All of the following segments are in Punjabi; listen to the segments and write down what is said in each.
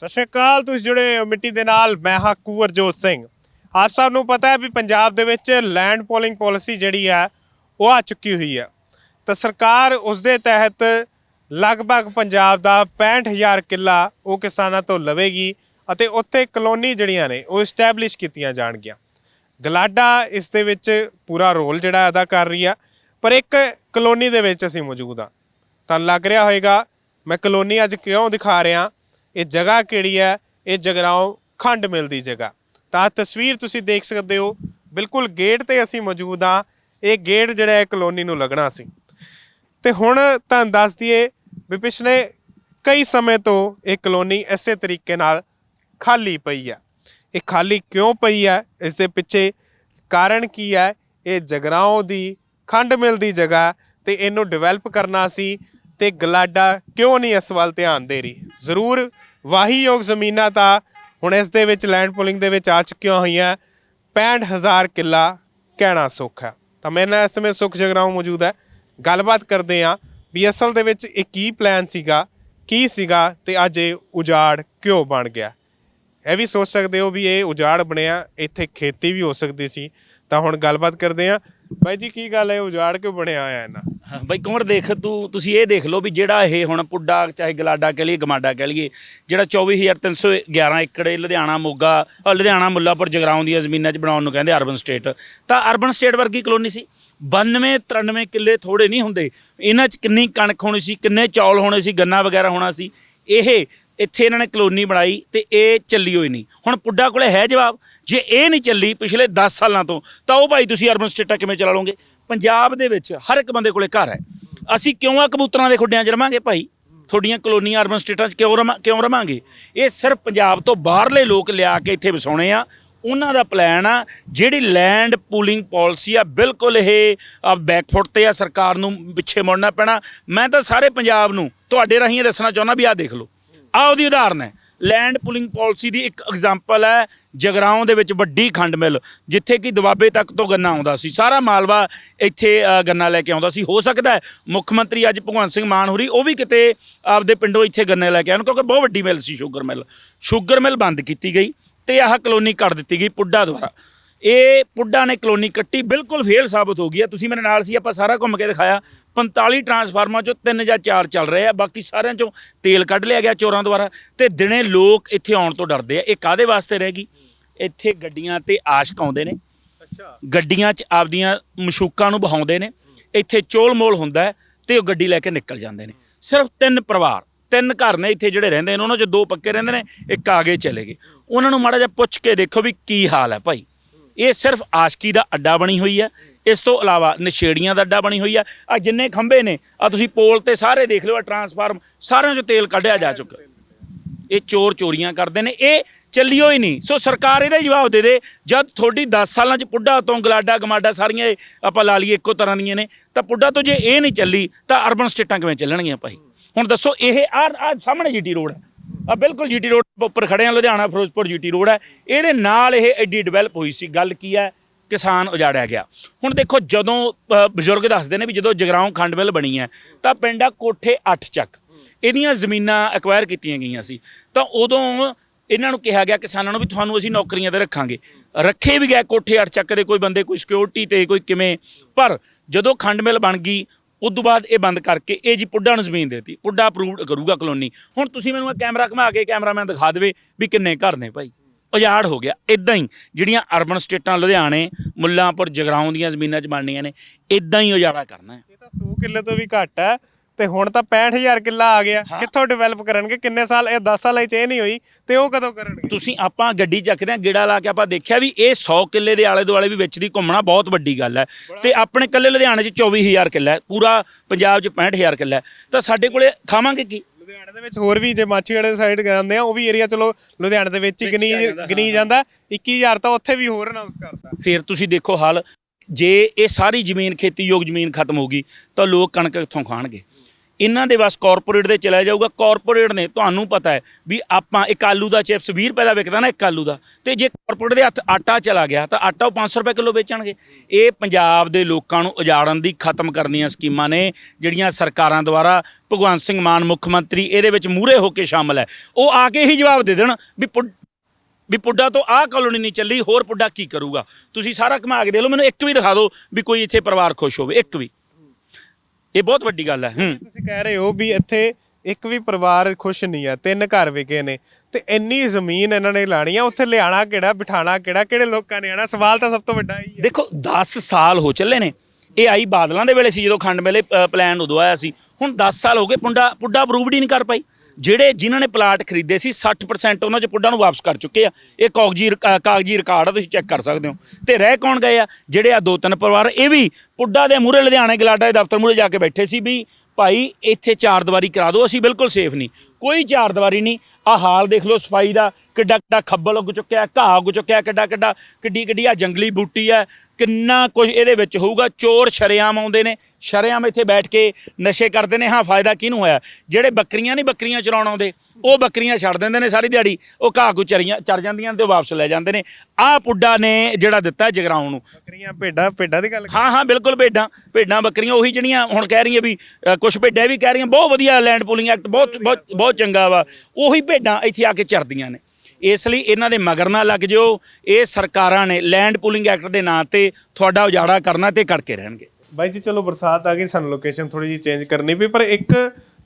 ਸਤਿ ਸ਼੍ਰੀ ਅਕਾਲ, ਤੁਸੀਂ ਜੁੜੇ ਹੋ ਮਿੱਟੀ ਦੇ ਨਾਲ, ਮੈਂ ਹਾਂ ਕੁਵਰਜੋਤ ਸਿੰਘ। ਆਪ ਸਭ ਨੂੰ ਪਤਾ ਹੈ ਵੀ ਪੰਜਾਬ ਦੇ ਵਿੱਚ ਲੈਂਡ ਪੋਲਿੰਗ ਪਾਲਿਸੀ ਜਿਹੜੀ ਆ ਉਹ ਆ ਚੁੱਕੀ ਹੋਈ ਆ ਤਾਂ ਸਰਕਾਰ ਉਸ ਦੇ ਤਹਿਤ ਲਗਭਗ ਪੰਜਾਬ ਦਾ 65000 ਕਿੱਲਾ ਉਹ ਕਿਸਾਨਾਂ ਤੋਂ ਲਵੇਗੀ ਅਤੇ ਉੱਥੇ ਕਲੋਨੀ ਜਿਹੜੀਆਂ ਨੇ, ਉਹ ਸਟੈਬਲਿਸ਼ ਕੀਤੀਆਂ ਜਾਣਗੀਆਂ। ਗਲਾਡਾ ਇਸ ਦੇ ਵਿੱਚ ਪੂਰਾ ਰੋਲ ਜਿਹੜਾ ਅਦਾ ਕਰ ਰਹੀ ਆ, ਪਰ ਇੱਕ ਕਲੋਨੀ ਦੇ ਵਿੱਚ ਅਸੀਂ ਮੌਜੂਦ ਆ ਤਾਂ ਲੱਗ ਰਿਹਾ ਹੋਏਗਾ, ਮੈਂ ਕਲੋਨੀ ਅੱਜ ਕਿਉਂ ਦਿਖਾ ਰਿਹਾ ਇਹ ਜਗ੍ਹਾ ਕਿਹੜੀ ਹੈ? ਇਹ ਜਗਰਾਉਂ ਖੰਡ ਮਿਲਦੀ ਜਗ੍ਹਾ। ਤਾਂ ਤਸਵੀਰ ਤੁਸੀਂ ਦੇਖ ਸਕਦੇ ਹੋ। ਬਿਲਕੁਲ ਗੇਟ ਤੇ ਅਸੀਂ ਮੌਜੂਦ ਆ ਇਹ ਗੇਟ ਜਿਹੜਾ ਹੈ ਕਲੋਨੀ ਨੂੰ ਲੱਗਣਾ ਸੀ। ਤੇ ਹੁਣ ਤੁਹਾਨੂੰ ਦੱਸ ਦਈਏ ਵੀ ਪਿਛਲੇ ਕਈ ਸਮੇਂ ਤੋਂ ਇਹ ਕਲੋਨੀ ਇਸੇ ਤਰੀਕੇ ਨਾਲ ਖਾਲੀ ਪਈ ਆ ਇਹ ਖਾਲੀ ਕਿਉਂ ਪਈ ਹੈ? ਇਸ ਦੇ ਪਿੱਛੇ ਕਾਰਨ ਕੀ ਹੈ? ਇਹ ਜਗਰਾਉਂ ਦੀ ਖੰਡ ਮਿਲ ਦੀ ਜਗ੍ਹਾ ਤੇ ਇਹਨੂੰ ਡਿਵੈਲਪ ਕਰਨਾ ਸੀ। ਤੇ ਗਲਾਡਾ ਕਿਉਂ ਨਹੀਂ ਇਸ ਵੱਲ ਧਿਆਨ ਦੇ ਰਹੀ? ਜ਼ਰੂਰ ਵਾਹੀਯੋਗ ਜ਼ਮੀਨਾਂ ਤਾਂ ਹੁਣ ਇਸ ਦੇ ਵਿੱਚ ਲੈਂਡ ਪੁਲਿੰਗ ਦੇ ਵਿੱਚ ਆ ਚੁੱਕੀਆਂ ਹੋਈਆਂ। 65000 ਕਿੱਲਾ ਕਹਿਣਾ ਸੁੱਖ ਹੈ। ਤਾਂ ਮੇਰੇ ਨਾਲ ਇਸ ਸਮੇਂ ਸੁੱਖ ਜਗਰਾਉਂ ਮੌਜੂਦ ਹੈ। ਗੱਲਬਾਤ ਕਰਦੇ ਆ ਵੀ ਅਸਲ ਦੇ ਵਿੱਚ ਇਹ ਕੀ ਪਲਾਨ ਸੀਗਾ, ਕੀ ਸੀਗਾ ਤੇ ਅੱਜ ਇਹ ਉਜਾੜ ਕਿਉਂ ਬਣ ਗਿਆ? ਇਹ ਵੀ ਸੋਚ ਸਕਦੇ ਹੋ ਵੀ ਇਹ ਉਜਾੜ ਬਣਿਆ, ਇੱਥੇ ਖੇਤੀ ਵੀ ਹੋ ਸਕਦੀ ਸੀ। ਤਾਂ ਹੁਣ ਗੱਲਬਾਤ ਕਰਦੇ ਆ ਬਾਈ ਜੀ ਕੀ ਗੱਲ ਹੈ? ਉਜਾੜ ਕਿਉਂ ਬਣਿਆ ਹੋਇਆ ਇਹਨਾਂ ਬਈ ਕੁੰਵਰ ਦੇਖ? ਤੂੰ ਤੁਸੀਂ ਇਹ ਦੇਖ ਲਓ ਵੀ ਜਿਹੜਾ ਇਹ ਹੁਣ ਪੁੱਡਾ ਚਾਹੇ ਗਲਾਡਾ ਕਹਿ ਲਈਏ ਗਮਾਡਾ ਕਹਿ ਲਈਏ ਜਿਹੜਾ 24311 ਏਕੜ ਲੁਧਿਆਣਾ ਮੋਗਾ ਅ, ਲੁਧਿਆਣਾ ਮੁੱਲਾਪੁਰ ਜਗਰਾਉਂ ਦੀਆਂ ਜ਼ਮੀਨਾਂ 'ਚ ਬਣਾਉਣ ਨੂੰ ਕਹਿੰਦੇ ਅਰਬਨ ਸਟੇਟ। ਤਾਂ ਅਰਬਨ ਸਟੇਟ ਵਰਗੀ ਕਲੋਨੀ ਸੀ। 92 93 ਕਿੱਲੇ ਥੋੜੇ ਨਹੀਂ ਹੁੰਦੇ। ਇਹਨਾਂ 'ਚ ਕਿੰਨੀ ਕਣਕ ਹੋਣੀ ਸੀ ਕਿੰਨੇ ਚੌਲ ਹੋਣੇ ਸੀ ਗੰਨਾ ਵਗੈਰਾ ਹੋਣਾ ਸੀ। ਇਹ ਇੱਥੇ ਇਹਨਾਂ ਨੇ ਕਲੋਨੀ ਬਣਾਈ ਤੇ ਇਹ ਚੱਲੀ ਹੋਈ ਨਹੀਂ। ਹੁਣ ਪੁੱਡਾ ਕੋਲੇ ਹੈ ਜਵਾਬ। ਜੇ ਇਹ ਨਹੀਂ ਚੱਲੀ ਪਿਛਲੇ 10 ਸਾਲਾਂ ਤੋਂ, ਤਾਂ ਉਹ ਭਾਈ ਤੁਸੀਂ ਅਰਬਨ ਸਟੇਟਾਂ ਕਿਵੇਂ ਚਲਾ ਲਓਗੇ? ਪੰਜਾਬ ਦੇ ਵਿੱਚ ਹਰ ਇੱਕ ਬੰਦੇ ਕੋਲੇ ਘਰ ਹੈ। ਅਸੀਂ ਕਿਉਂ ਆ ਕਬੂਤਰਾਂ ਦੇ ਖੁੱਡਿਆਂ 'ਚ ਰਵਾਂਗੇ ਭਾਈ? ਤੁਹਾਡੀਆਂ ਕਲੋਨੀਆਂ ਅਰਬਨ ਸਟੇਟਾਂ 'ਚ ਕਿਉਂ ਰਵਾਂ, ਕਿਉਂ ਰਵਾਂਗੇ? ਇਹ ਸਿਰਫ ਪੰਜਾਬ ਤੋਂ ਬਾਹਰਲੇ ਲੋਕ ਲਿਆ ਕੇ ਇੱਥੇ ਵਸਾਉਣੇ ਆ। ਉਹਨਾਂ ਦਾ ਪਲਾਨ ਆ, ਜਿਹੜੀ ਲੈਂਡ ਪੂਲਿੰਗ ਪਾਲਿਸੀ ਆ, ਬਿਲਕੁਲ ਇਹ ਬੈਕਫੁੱਟ ਤੇ ਆ, ਸਰਕਾਰ ਨੂੰ ਪਿੱਛੇ ਮੁੜਨਾ ਪੈਣਾ। ਮੈਂ ਤਾਂ ਸਾਰੇ ਪੰਜਾਬ ਨੂੰ ਤੁਹਾਡੇ ਰਾਹੀਂ ਇਹ ਦੱਸਣਾ ਚਾਹੁੰਦਾ ਵੀ ਆਹ ਦੇਖ ਲਓ। ਆਹ ਉਹਦੀ ਉਦਾਹਰਨ ਹੈ। ਲੈਂਡ ਪੁਲਿੰਗ ਪਾਲਿਸੀ ਦੀ ਇੱਕ ਐਗਜ਼ਾਮਪਲ ਹੈ, ਜਗਰਾਉਂ ਦੇ ਵਿੱਚ ਵੱਡੀ ਖੰਡ ਮਿਲ, ਜਿੱਥੇ ਕਿ ਦਬਾਬੇ ਤੱਕ ਤੋਂ ਗੰਨਾ ਆਉਂਦਾ ਸੀ। ਸਾਰਾ ਮਾਲਵਾ ਇੱਥੇ ਗੰਨਾ ਲੈ ਕੇ ਆਉਂਦਾ ਸੀ। ਹੋ ਸਕਦਾ ਹੈ ਮੁੱਖ ਮੰਤਰੀ ਅੱਜ ਭਗਵੰਤ ਸਿੰਘ ਮਾਨ ਹੋਰੀ, ਉਹ ਵੀ ਕਿਤੇ ਆਪਦੇ ਪਿੰਡੋਂ ਇੱਥੇ ਗੰਨੇ ਲੈ ਕੇ ਆਉਣ, ਕਿਉਂਕਿ ਬਹੁਤ ਵੱਡੀ ਮਿਲ ਸੀ, ਸ਼ੂਗਰ ਮਿਲ। ਸ਼ੂਗਰ ਮਿਲ ਬੰਦ ਕੀਤੀ ਗਈ ਤੇ ਆਹ ਕਲੋਨੀ ਕੱਢ ਦਿੱਤੀ ਗਈ ਪੁੱਡਾ ਦੁਆਰਾ। ਇਹ ਪੁੱਡਾ ਨੇ ਕਲੋਨੀ ਕੱਟੀ ਬਿਲਕੁਲ ਫੇਲ ਸਾਬਤ ਹੋ ਗਈ ਹੈ ਤੁਸੀਂ ਮੇਰੇ ਨਾਲ ਸੀ ਆਪਾਂ ਸਾਰਾ ਘੁੰਮ ਕੇ ਦਿਖਾਇਆ। 45 ਟਰਾਂਸਫਾਰਮਰ ਚੋਂ ਤਿੰਨ ਜਾਂ ਚਾਰ ਚੱਲ ਰਹੇ ਆ ਬਾਕੀ ਸਾਰਿਆਂ ਚੋਂ ਤੇਲ ਕੱਢ ਲਿਆ ਗਿਆ ਚੋਰਾਂ ਦੁਆਰਾ ਤੇ ਦਿਨੇ ਲੋਕ ਇੱਥੇ ਆਉਣ ਤੋਂ ਡਰਦੇ ਆ। ਇਹ ਕਾਦੇ ਵਾਸਤੇ ਰਹਿ ਗਈ? ਇੱਥੇ ਗੱਡੀਆਂ ਤੇ ਆਸ਼ਕ ਆਉਂਦੇ ਨੇ। ਅੱਛਾ। ਗੱਡੀਆਂ 'ਚ ਆਪਦੀਆਂ ਮਸ਼ੂਕਾਂ ਨੂੰ ਬਹਾਉਂਦੇ ਨੇ। ਇੱਥੇ ਚੋਲ ਮੋਲ ਹੁੰਦਾ ਤੇ ਉਹ ਗੱਡੀ ਲੈ ਕੇ ਨਿਕਲ ਜਾਂਦੇ ਨੇ। ਸਿਰਫ ਤਿੰਨ ਪਰਿਵਾਰ ਤਿੰਨ ਘਰ ਨੇ ਇੱਥੇ ਜਿਹੜੇ ਰਹਿੰਦੇ ਨੇ ਉਹਨਾਂ 'ਚ ਦੋ ਪੱਕੇ ਰਹਿੰਦੇ ਨੇ ਇੱਕ ਆਗੇ ਚਲੇ ਗਏ। ਉਹਨਾਂ ਨੂੰ ਮਾੜਾ ਜਿਹਾ ਪੁੱਛ ਕੇ ਦੇਖੋ ਵੀ ਕੀ ਹਾਲ ਹੈ ਭਾਈ। ਇਹ ਸਿਰਫ ਆਸ਼ਕੀ ਦਾ ਅੱਡਾ ਬਣੀ ਹੋਈ ਹੈ। ਇਸ ਤੋਂ ਇਲਾਵਾ ਨਸ਼ੇੜੀਆਂ ਦਾ ਅੱਡਾ ਬਣੀ ਹੋਈ ਹੈ। ਆ ਜਿੰਨੇ ਖੰਭੇ ਨੇ ਆ ਤੁਸੀਂ ਪੋਲ ਤੇ ਸਾਰੇ ਦੇਖ ਲਿਓ ਆ ਟਰਾਂਸਫਾਰਮ ਸਾਰਿਆਂ 'ਚੋਂ ਤੇਲ ਕੱਢਿਆ ਜਾ ਚੁੱਕਾ। ਇਹ ਚੋਰ ਚੋਰੀਆਂ ਕਰਦੇ ਨੇ, ਇਹ ਚੱਲਿਓ ਹੀ ਨਹੀਂ। ਸੋ ਸਰਕਾਰ ਇਹਦਾ ਜਵਾਬ ਦੇ ਦੇ, ਜਦ ਤੁਹਾਡੀ 10 ਸਾਲਾਂ ਚ ਪੁੱਡਾ ਤੋਂ ਗਲਾਡਾ ਗਮਾਡਾ ਸਾਰੀਆਂ ਇਹ ਆਪਾਂ ਲਾ ਲਈਏ ਇੱਕੋ ਤਰ੍ਹਾਂ ਦੀਆਂ ਨੇ, ਤਾਂ ਪੁੱਡਾ ਤੋਂ ਜੇ ਇਹ ਨਹੀਂ ਚੱਲੀ, ਤਾਂ ਅਰਬਨ ਸਟੇਟਾਂ ਕਿਵੇਂ ਚੱਲਣਗੀਆਂ ਭਾਈ? ਹੁਣ ਦੱਸੋ, ਇਹ ਆ ਆ ਸਾਹਮਣੇ ਜੀਟੀ ਰੋਡ ਹੈ। ਆ ਬਿਲਕੁਲ ਜੀਟੀ ਰੋਡ ਉੱਪਰ ਖੜੇ ਆ ਲੁਧਿਆਣਾ ਫਿਰੋਜ਼ਪੁਰ ਜੀਟੀ ਰੋਡ ਹੈ। ਇਹਦੇ ਨਾਲ ਇਹ ਐਡੀ ਡਿਵੈਲਪ ਹੋਈ ਸੀ। ਗੱਲ ਕੀ ਹੈ? ਕਿਸਾਨ ਉਜਾੜਿਆ ਗਿਆ। ਹੁਣ ਦੇਖੋ ਜਦੋਂ ਅ, ਬਜ਼ੁਰਗ ਦੱਸਦੇ ਨੇ ਵੀ ਜਦੋਂ ਜਗਰਾਉਂ ਖੰਡ ਮਿੱਲ ਬਣੀ ਹੈ ਤਾਂ ਪਿੰਡਾ ਕੋਠੇ 8 ਚੱਕ। ਇਹਦੀਆਂ ਜ਼ਮੀਨਾਂ ਐਕਵਾਇਰ ਕੀਤੀਆਂ ਗਈਆਂ ਸੀ। ਤਾਂ ਉਦੋਂ ਇਹਨਾਂ ਨੂੰ ਕਿਹਾ ਗਿਆ ਕਿਸਾਨਾਂ ਨੂੰ ਵੀ ਤੁਹਾਨੂੰ ਅਸੀਂ ਨੌਕਰੀਆਂ ਤੇ ਰੱਖਾਂਗੇ। ਰੱਖੇ ਵੀ ਗਏ ਕੋਠੇ 8 ਚੱਕ ਦੇ ਕੋਈ ਬੰਦੇ ਕੋਈ ਸਿਕਿਉਰਿਟੀ ਤੇ ਕੋਈ ਕਿਵੇਂ। ਪਰ ਜਦੋਂ ਖੰਡ ਮਿੱਲ ਬਣ ਗਈ ਉਸ ਤੋਂ ਬਾਅਦ ਇਹ ਬੰਦ ਕਰਕੇ ਇਹ ਜੀ ਪੁੱਡਾ ਨੂੰ ਜ਼ਮੀਨ ਦੇਤੀ। ਪੁੱਡਾ ਅਪਰੂਵ ਕਰੂਗਾ ਕਲੋਨੀ। ਹੁਣ ਤੁਸੀਂ ਮੈਨੂੰ ਇਹ ਕੈਮਰਾ ਘੁਮਾ ਕੇ ਕੈਮਰਾਮੈਨ ਦਿਖਾ ਦੇਵੇ ਵੀ ਕਿੰਨੇ ਘਰ ਨੇ ਭਾਈ। ਉਜਾੜ ਹੋ ਗਿਆ। ਇਦਾਂ ਹੀ ਜਿਹੜੀਆਂ ਅਰਬਨ ਸਟੇਟਾਂ ਲੁਧਿਆਣੇ, ਮੁੱਲਾਂਪੁਰ, ਜਗਰਾਉਂ ਦੀਆਂ ਜ਼ਮੀਨਾਂ 'ਚ ਬਣਨੀਆਂ ਨੇ ਇਦਾਂ ਹੀ ਉਜਾੜਾ ਕਰਨਾ ਹੈ। ਇਹ ਤਾਂ 100 ਕਿੱਲੇ ਤੋਂ ਵੀ ਘੱਟ ਹੈ। ਤੇ ਹੁਣ ਤਾਂ 65000 ਕਿੱਲਾ ਆ ਗਿਆ। ਕਿੱਥੋਂ ਡਿਵੈਲਪ ਕਰਨਗੇ? ਕਿੰਨੇ ਸਾਲ ਇਹ 10 ਸਾਲਾਂ ਚ ਇਹ ਨਹੀਂ ਹੋਈ ਤੇ ਉਹ ਕਦੋਂ ਕਰਨਗੇ? ਤੁਸੀਂ ਆਪਾਂ ਗੱਡੀ ਚੱਕਦੇ ਆ ਗੇੜਾ ਲਾ ਕੇ ਆਪਾਂ ਦੇਖਿਆ ਵੀ ਇਹ 100 ਕਿੱਲੇ ਦੇ ਆਲੇ ਦੁਆਲੇ ਵੀ ਵਿੱਚ ਦੀ ਘੁੰਮਣਾ ਬਹੁਤ ਵੱਡੀ ਗੱਲ ਹੈ। ਤੇ ਆਪਣੇ ਕੱਲੇ ਲੁਧਿਆਣੇ 'ਚ 24000 ਕਿੱਲਾ ਹੈ ਪੂਰਾ ਪੰਜਾਬ 'ਚ 65000 ਕਿੱਲਾ ਹੈ। ਤਾਂ ਸਾਡੇ ਕੋਲੇ ਖਾਵਾਂਗੇ ਕੀ? ਲੁਧਿਆਣੇ ਦੇ ਵਿੱਚ ਹੋਰ ਵੀ ਜੇ ਮਾਛੀਵਾੜੇ ਸਾਈਡ ਜਾਂਦੇ ਆ ਉਹ ਵੀ ਏਰੀਆ ਚਲੋ ਲੁਧਿਆਣੇ ਦੇ ਵਿੱਚ ਹੀ ਗਨੀ ਗਨੀ ਜਾਂਦਾ 21000 ਤਾਂ ਉੱਥੇ ਵੀ ਹੋਰ ਅਨਾਉਂਸ ਕਰਤਾ। ਫਿਰ ਤੁਸੀਂ ਦੇਖੋ ਹਾਲ ਜੇ ਇਹ ਸਾਰੀ ਜ਼ਮੀਨ ਖੇਤੀਯੋਗ ਜ਼ਮੀਨ ਖਤਮ ਹੋ ਗਈ ਤਾਂ ਲੋਕ ਕਣਕ ਕਿੱਥੋਂ ਖਾਣਗੇ? ਇਹਨਾਂ ਦੇ ਬਸ ਕਾਰਪੋਰੇਟ ਦੇ ਚਲਾ ਜਾਊਗਾ। ਕਾਰਪੋਰੇਟ ਨੇ, ਤੁਹਾਨੂੰ ਪਤਾ ਹੈ ਵੀ ਆਪਾਂ ਇੱਕ ਆਲੂ ਦਾ ਚਿਪਸ 20 ਰੁਪਏ ਦਾ ਵਿਕਦਾ ਨਾ ਇੱਕ ਆਲੂ ਦਾ। ਤੇ ਜੇ ਕਾਰਪੋਰੇਟ ਦੇ ਹੱਥ ਆਟਾ ਚਲਾ ਗਿਆ, ਤਾਂ ਆਟਾ ਉਹ 500 ਰੁਪਏ ਕਿਲੋ ਵੇਚਣਗੇ। ਇਹ ਪੰਜਾਬ ਦੇ ਲੋਕਾਂ ਨੂੰ ਉਜਾੜਨ ਦੀ ਖਤਮ ਕਰਨ ਦੀਆਂ ਸਕੀਮਾਂ ਨੇ, ਜਿਹੜੀਆਂ ਸਰਕਾਰਾਂ ਦੁਆਰਾ ਭਗਵੰਤ ਸਿੰਘ ਮਾਨ ਮੁੱਖ ਮੰਤਰੀ ਇਹਦੇ ਵਿੱਚ ਮੂਹਰੇ ਹੋ ਕੇ ਸ਼ਾਮਲ ਹੈ। ਉਹ ਆ ਕੇ ਹੀ ਜਵਾਬ ਦੇ ਦੇਣ ਵੀ ਪੁੱਡ- ਵੀ ਪੁੱਡਾ ਤੋਂ ਆਹ ਕਲੋਨੀ ਨਹੀਂ ਚੱਲੀ, ਹੋਰ ਪੁੱਡਾ ਕੀ ਕਰੂਗਾ? ਤੁਸੀਂ ਸਾਰਾ ਘੁਮਾ ਕੇ ਦੇ ਲਓ, ਮੈਨੂੰ ਇੱਕ ਵੀ ਦਿਖਾ ਦਿਓ ਵੀ ਕੋਈ ਇੱਥੇ ਪਰਿਵਾਰ ਖੁਸ਼ ਹੋਵੇ, ਇੱਕ ਵੀ। ਇਹ ਬਹੁਤ ਵੱਡੀ ਗੱਲ ਹੈ ਹੂੰ। ਤੁਸੀਂ ਕਹਿ ਰਹੇ ਹੋ ਵੀ ਇੱਥੇ ਇੱਕ ਵੀ ਪਰਿਵਾਰ ਖੁਸ਼ ਨਹੀਂ ਹੈ ਤਿੰਨ ਘਰ ਵਿਕੇ ਨੇ ਤੇ ਇੰਨੀ ਜ਼ਮੀਨ ਇਹਨਾਂ ਨੇ ਲਾਣੀ ਆ ਉੱਥੇ ਲਿਆਣਾ ਕਿਹੜਾ ਬਿਠਾਣਾ ਕਿਹੜਾ ਕਿਹੜੇ ਲੋਕਾਂ ਨੇ ਆਣਾ ਸਵਾਲ ਤਾਂ ਸਭ ਤੋਂ ਵੱਡਾ ਹੀ ਹੈ। ਦੇਖੋ 10 ਸਾਲ ਹੋ ਚੱਲੇ ਨੇ ਇਹ ਆਈ ਬਾਦਲਾਂ ਦੇ ਵੇਲੇ ਸੀ ਜਦੋਂ ਖੰਡ ਮੇਲੇ ਪਲਾਨ ਉਦੋਂ ਆਇਆ ਸੀ ਹੁਣ 10 ਸਾਲ ਹੋ ਗਏ ਪੁੰਡਾ ਪੁੱਡਾ ਅਪਰੂਵਡ ਹੀ ਨਹੀਂ ਕਰ ਪਾਈ। ਜਿਹੜੇ ਜਿਨ੍ਹਾਂ ਨੇ ਪਲਾਟ ਖਰੀਦੇ ਸੀ 60% ਉਹਨਾਂ ਚ ਪੁੱਡਾਂ ਨੂੰ ਵਾਪਸ ਕਰ ਚੁੱਕੇ ਆ। ਇਹ ਕਾਗਜ਼ੀ ਰਿਕ- ਕਾਗਜ਼ੀ ਰਿਕਾਰਡ ਆ, ਤੁਸੀਂ ਚੈੱਕ ਕਰ ਸਕਦੇ ਹੋ। ਤੇ ਰਹਿ ਕੌਣ ਗਏ ਆ? ਜਿਹੜੇ ਆ ਦੋ ਤਿੰਨ ਪਰਿਵਾਰ, ਇਹ ਵੀ ਪੁੱਡਾ ਦੇ ਮੂਹਰੇ, ਲੁਧਿਆਣੇ ਗਲਾਡਾ ਦੇ ਦਫ਼ਤਰ ਮੂਹਰੇ ਜਾ ਕੇ ਬੈਠੇ ਸੀ ਵੀ, ਭਾਈ, ਇੱਥੇ ਚਾਰ ਦੀਵਾਰੀ ਕਰਾ ਦਿਓ, ਅਸੀਂ ਬਿਲਕੁਲ ਸੇਫ ਨਹੀਂ। ਕੋਈ ਚਾਰ ਦੀਵਾਰੀ ਨਹੀਂ। ਆ ਹਾਲ ਦੇਖ ਲਓ, ਸਫ਼ਾਈ ਦਾ ਕਿੱਡਾ ਕਿੱਡਾ ਖੱਬਲ ਉੱਗ ਚੁੱਕਿਆ, ਘਾਹ ਉੱਗ ਚੁੱਕਿਆ ਕਿੱਡਾ ਕਿੱਡਾ ਕਿੱਡੀ ਕਿੱਡੀ ਆ ਜੰਗਲੀ ਬੂਟੀ ਹੈ ਕਿੰਨਾ ਕੁਝ ਇਹਦੇ ਵਿੱਚ ਹੋਊਗਾ। ਚੋਰ ਸ਼ਰੇਆਮ ਆਉਂਦੇ ਨੇ। ਸ਼ਰੇਆਮ ਇੱਥੇ ਬੈਠ ਕੇ ਨਸ਼ੇ ਕਰਦੇ ਨੇ। ਹਾਂ ਫਾਇਦਾ ਕਿਹਨੂੰ ਹੋਇਆ? ਜਿਹੜੇ ਬੱਕਰੀਆਂ ਨਹੀਂ ਬੱਕਰੀਆਂ ਚਰਾਉਣ ਆਉਂਦੇ ਉਹ ਬੱਕਰੀਆਂ ਛੱਡ ਦਿੰਦੇ ਨੇ ਸਾਰੀ ਦਿਹਾੜੀ। ਉਹ ਘਾਹ ਕੋ ਚਰੀਆਂ ਚਰ ਜਾਂਦੀਆਂ ਤੇ ਉਹ ਵਾਪਸ ਲੈ ਜਾਂਦੇ ਨੇ। ਆਹ ਪੁੱਡਾ ਨੇ ਜਿਹੜਾ ਦਿੱਤਾ ਜਗਰਾਉਂ ਨੂੰ। ਬੱਕਰੀਆਂ ਭੇਡਾਂ ਭੇਡਾਂ ਦੀ ਗੱਲ ਹਾਂ ਹਾਂ ਬਿਲਕੁਲ ਭੇਡਾਂ। ਭੇਡਾਂ ਬੱਕਰੀਆਂ ਉਹੀ ਜਿਹੜੀਆਂ ਹੁਣ ਕਹਿ ਰਹੀਆਂ ਵੀ ਕੁਝ ਭੇਡਾਂ ਵੀ ਕਹਿ ਰਹੀਆਂ। ਬਹੁਤ ਵਧੀਆ ਲੈਂਡ ਪੂਲਿੰਗ ਐਕਟ ਬਹੁਤ ਬਹੁਤ ਬਹੁਤ ਚੰਗਾ ਵਾ। ਉਹੀ ਭੇਡਾਂ ਇੱਥੇ ਆ ਕੇ ਚਰਦੀਆਂ ਨੇ। ਇਸ ਲਈ ਇਹਨਾਂ ਦੇ ਮਗਰ ਨਾ ਲੱਗ ਜਿਓ। ਇਹ ਸਰਕਾਰਾਂ ਨੇ ਲੈਂਡ ਪੂਲਿੰਗ ਐਕਟ ਦੇ ਨਾਂ ਤੇ ਤੁਹਾਡਾ ਉਜਾੜਾ ਕਰਨਾ ਤੇ ਕਰਕੇ ਰਹਿਣਗੇ। ਬਾਈ ਜੀ ਚਲੋ ਬਰਸਾਤ ਆ ਗਈ ਸਾਨੂੰ ਲੋਕੇਸ਼ਨ ਥੋੜੀ ਜਿਹੀ ਚੇਂਜ ਕਰਨੀ ਪਈ ਪਰ ਇੱਕ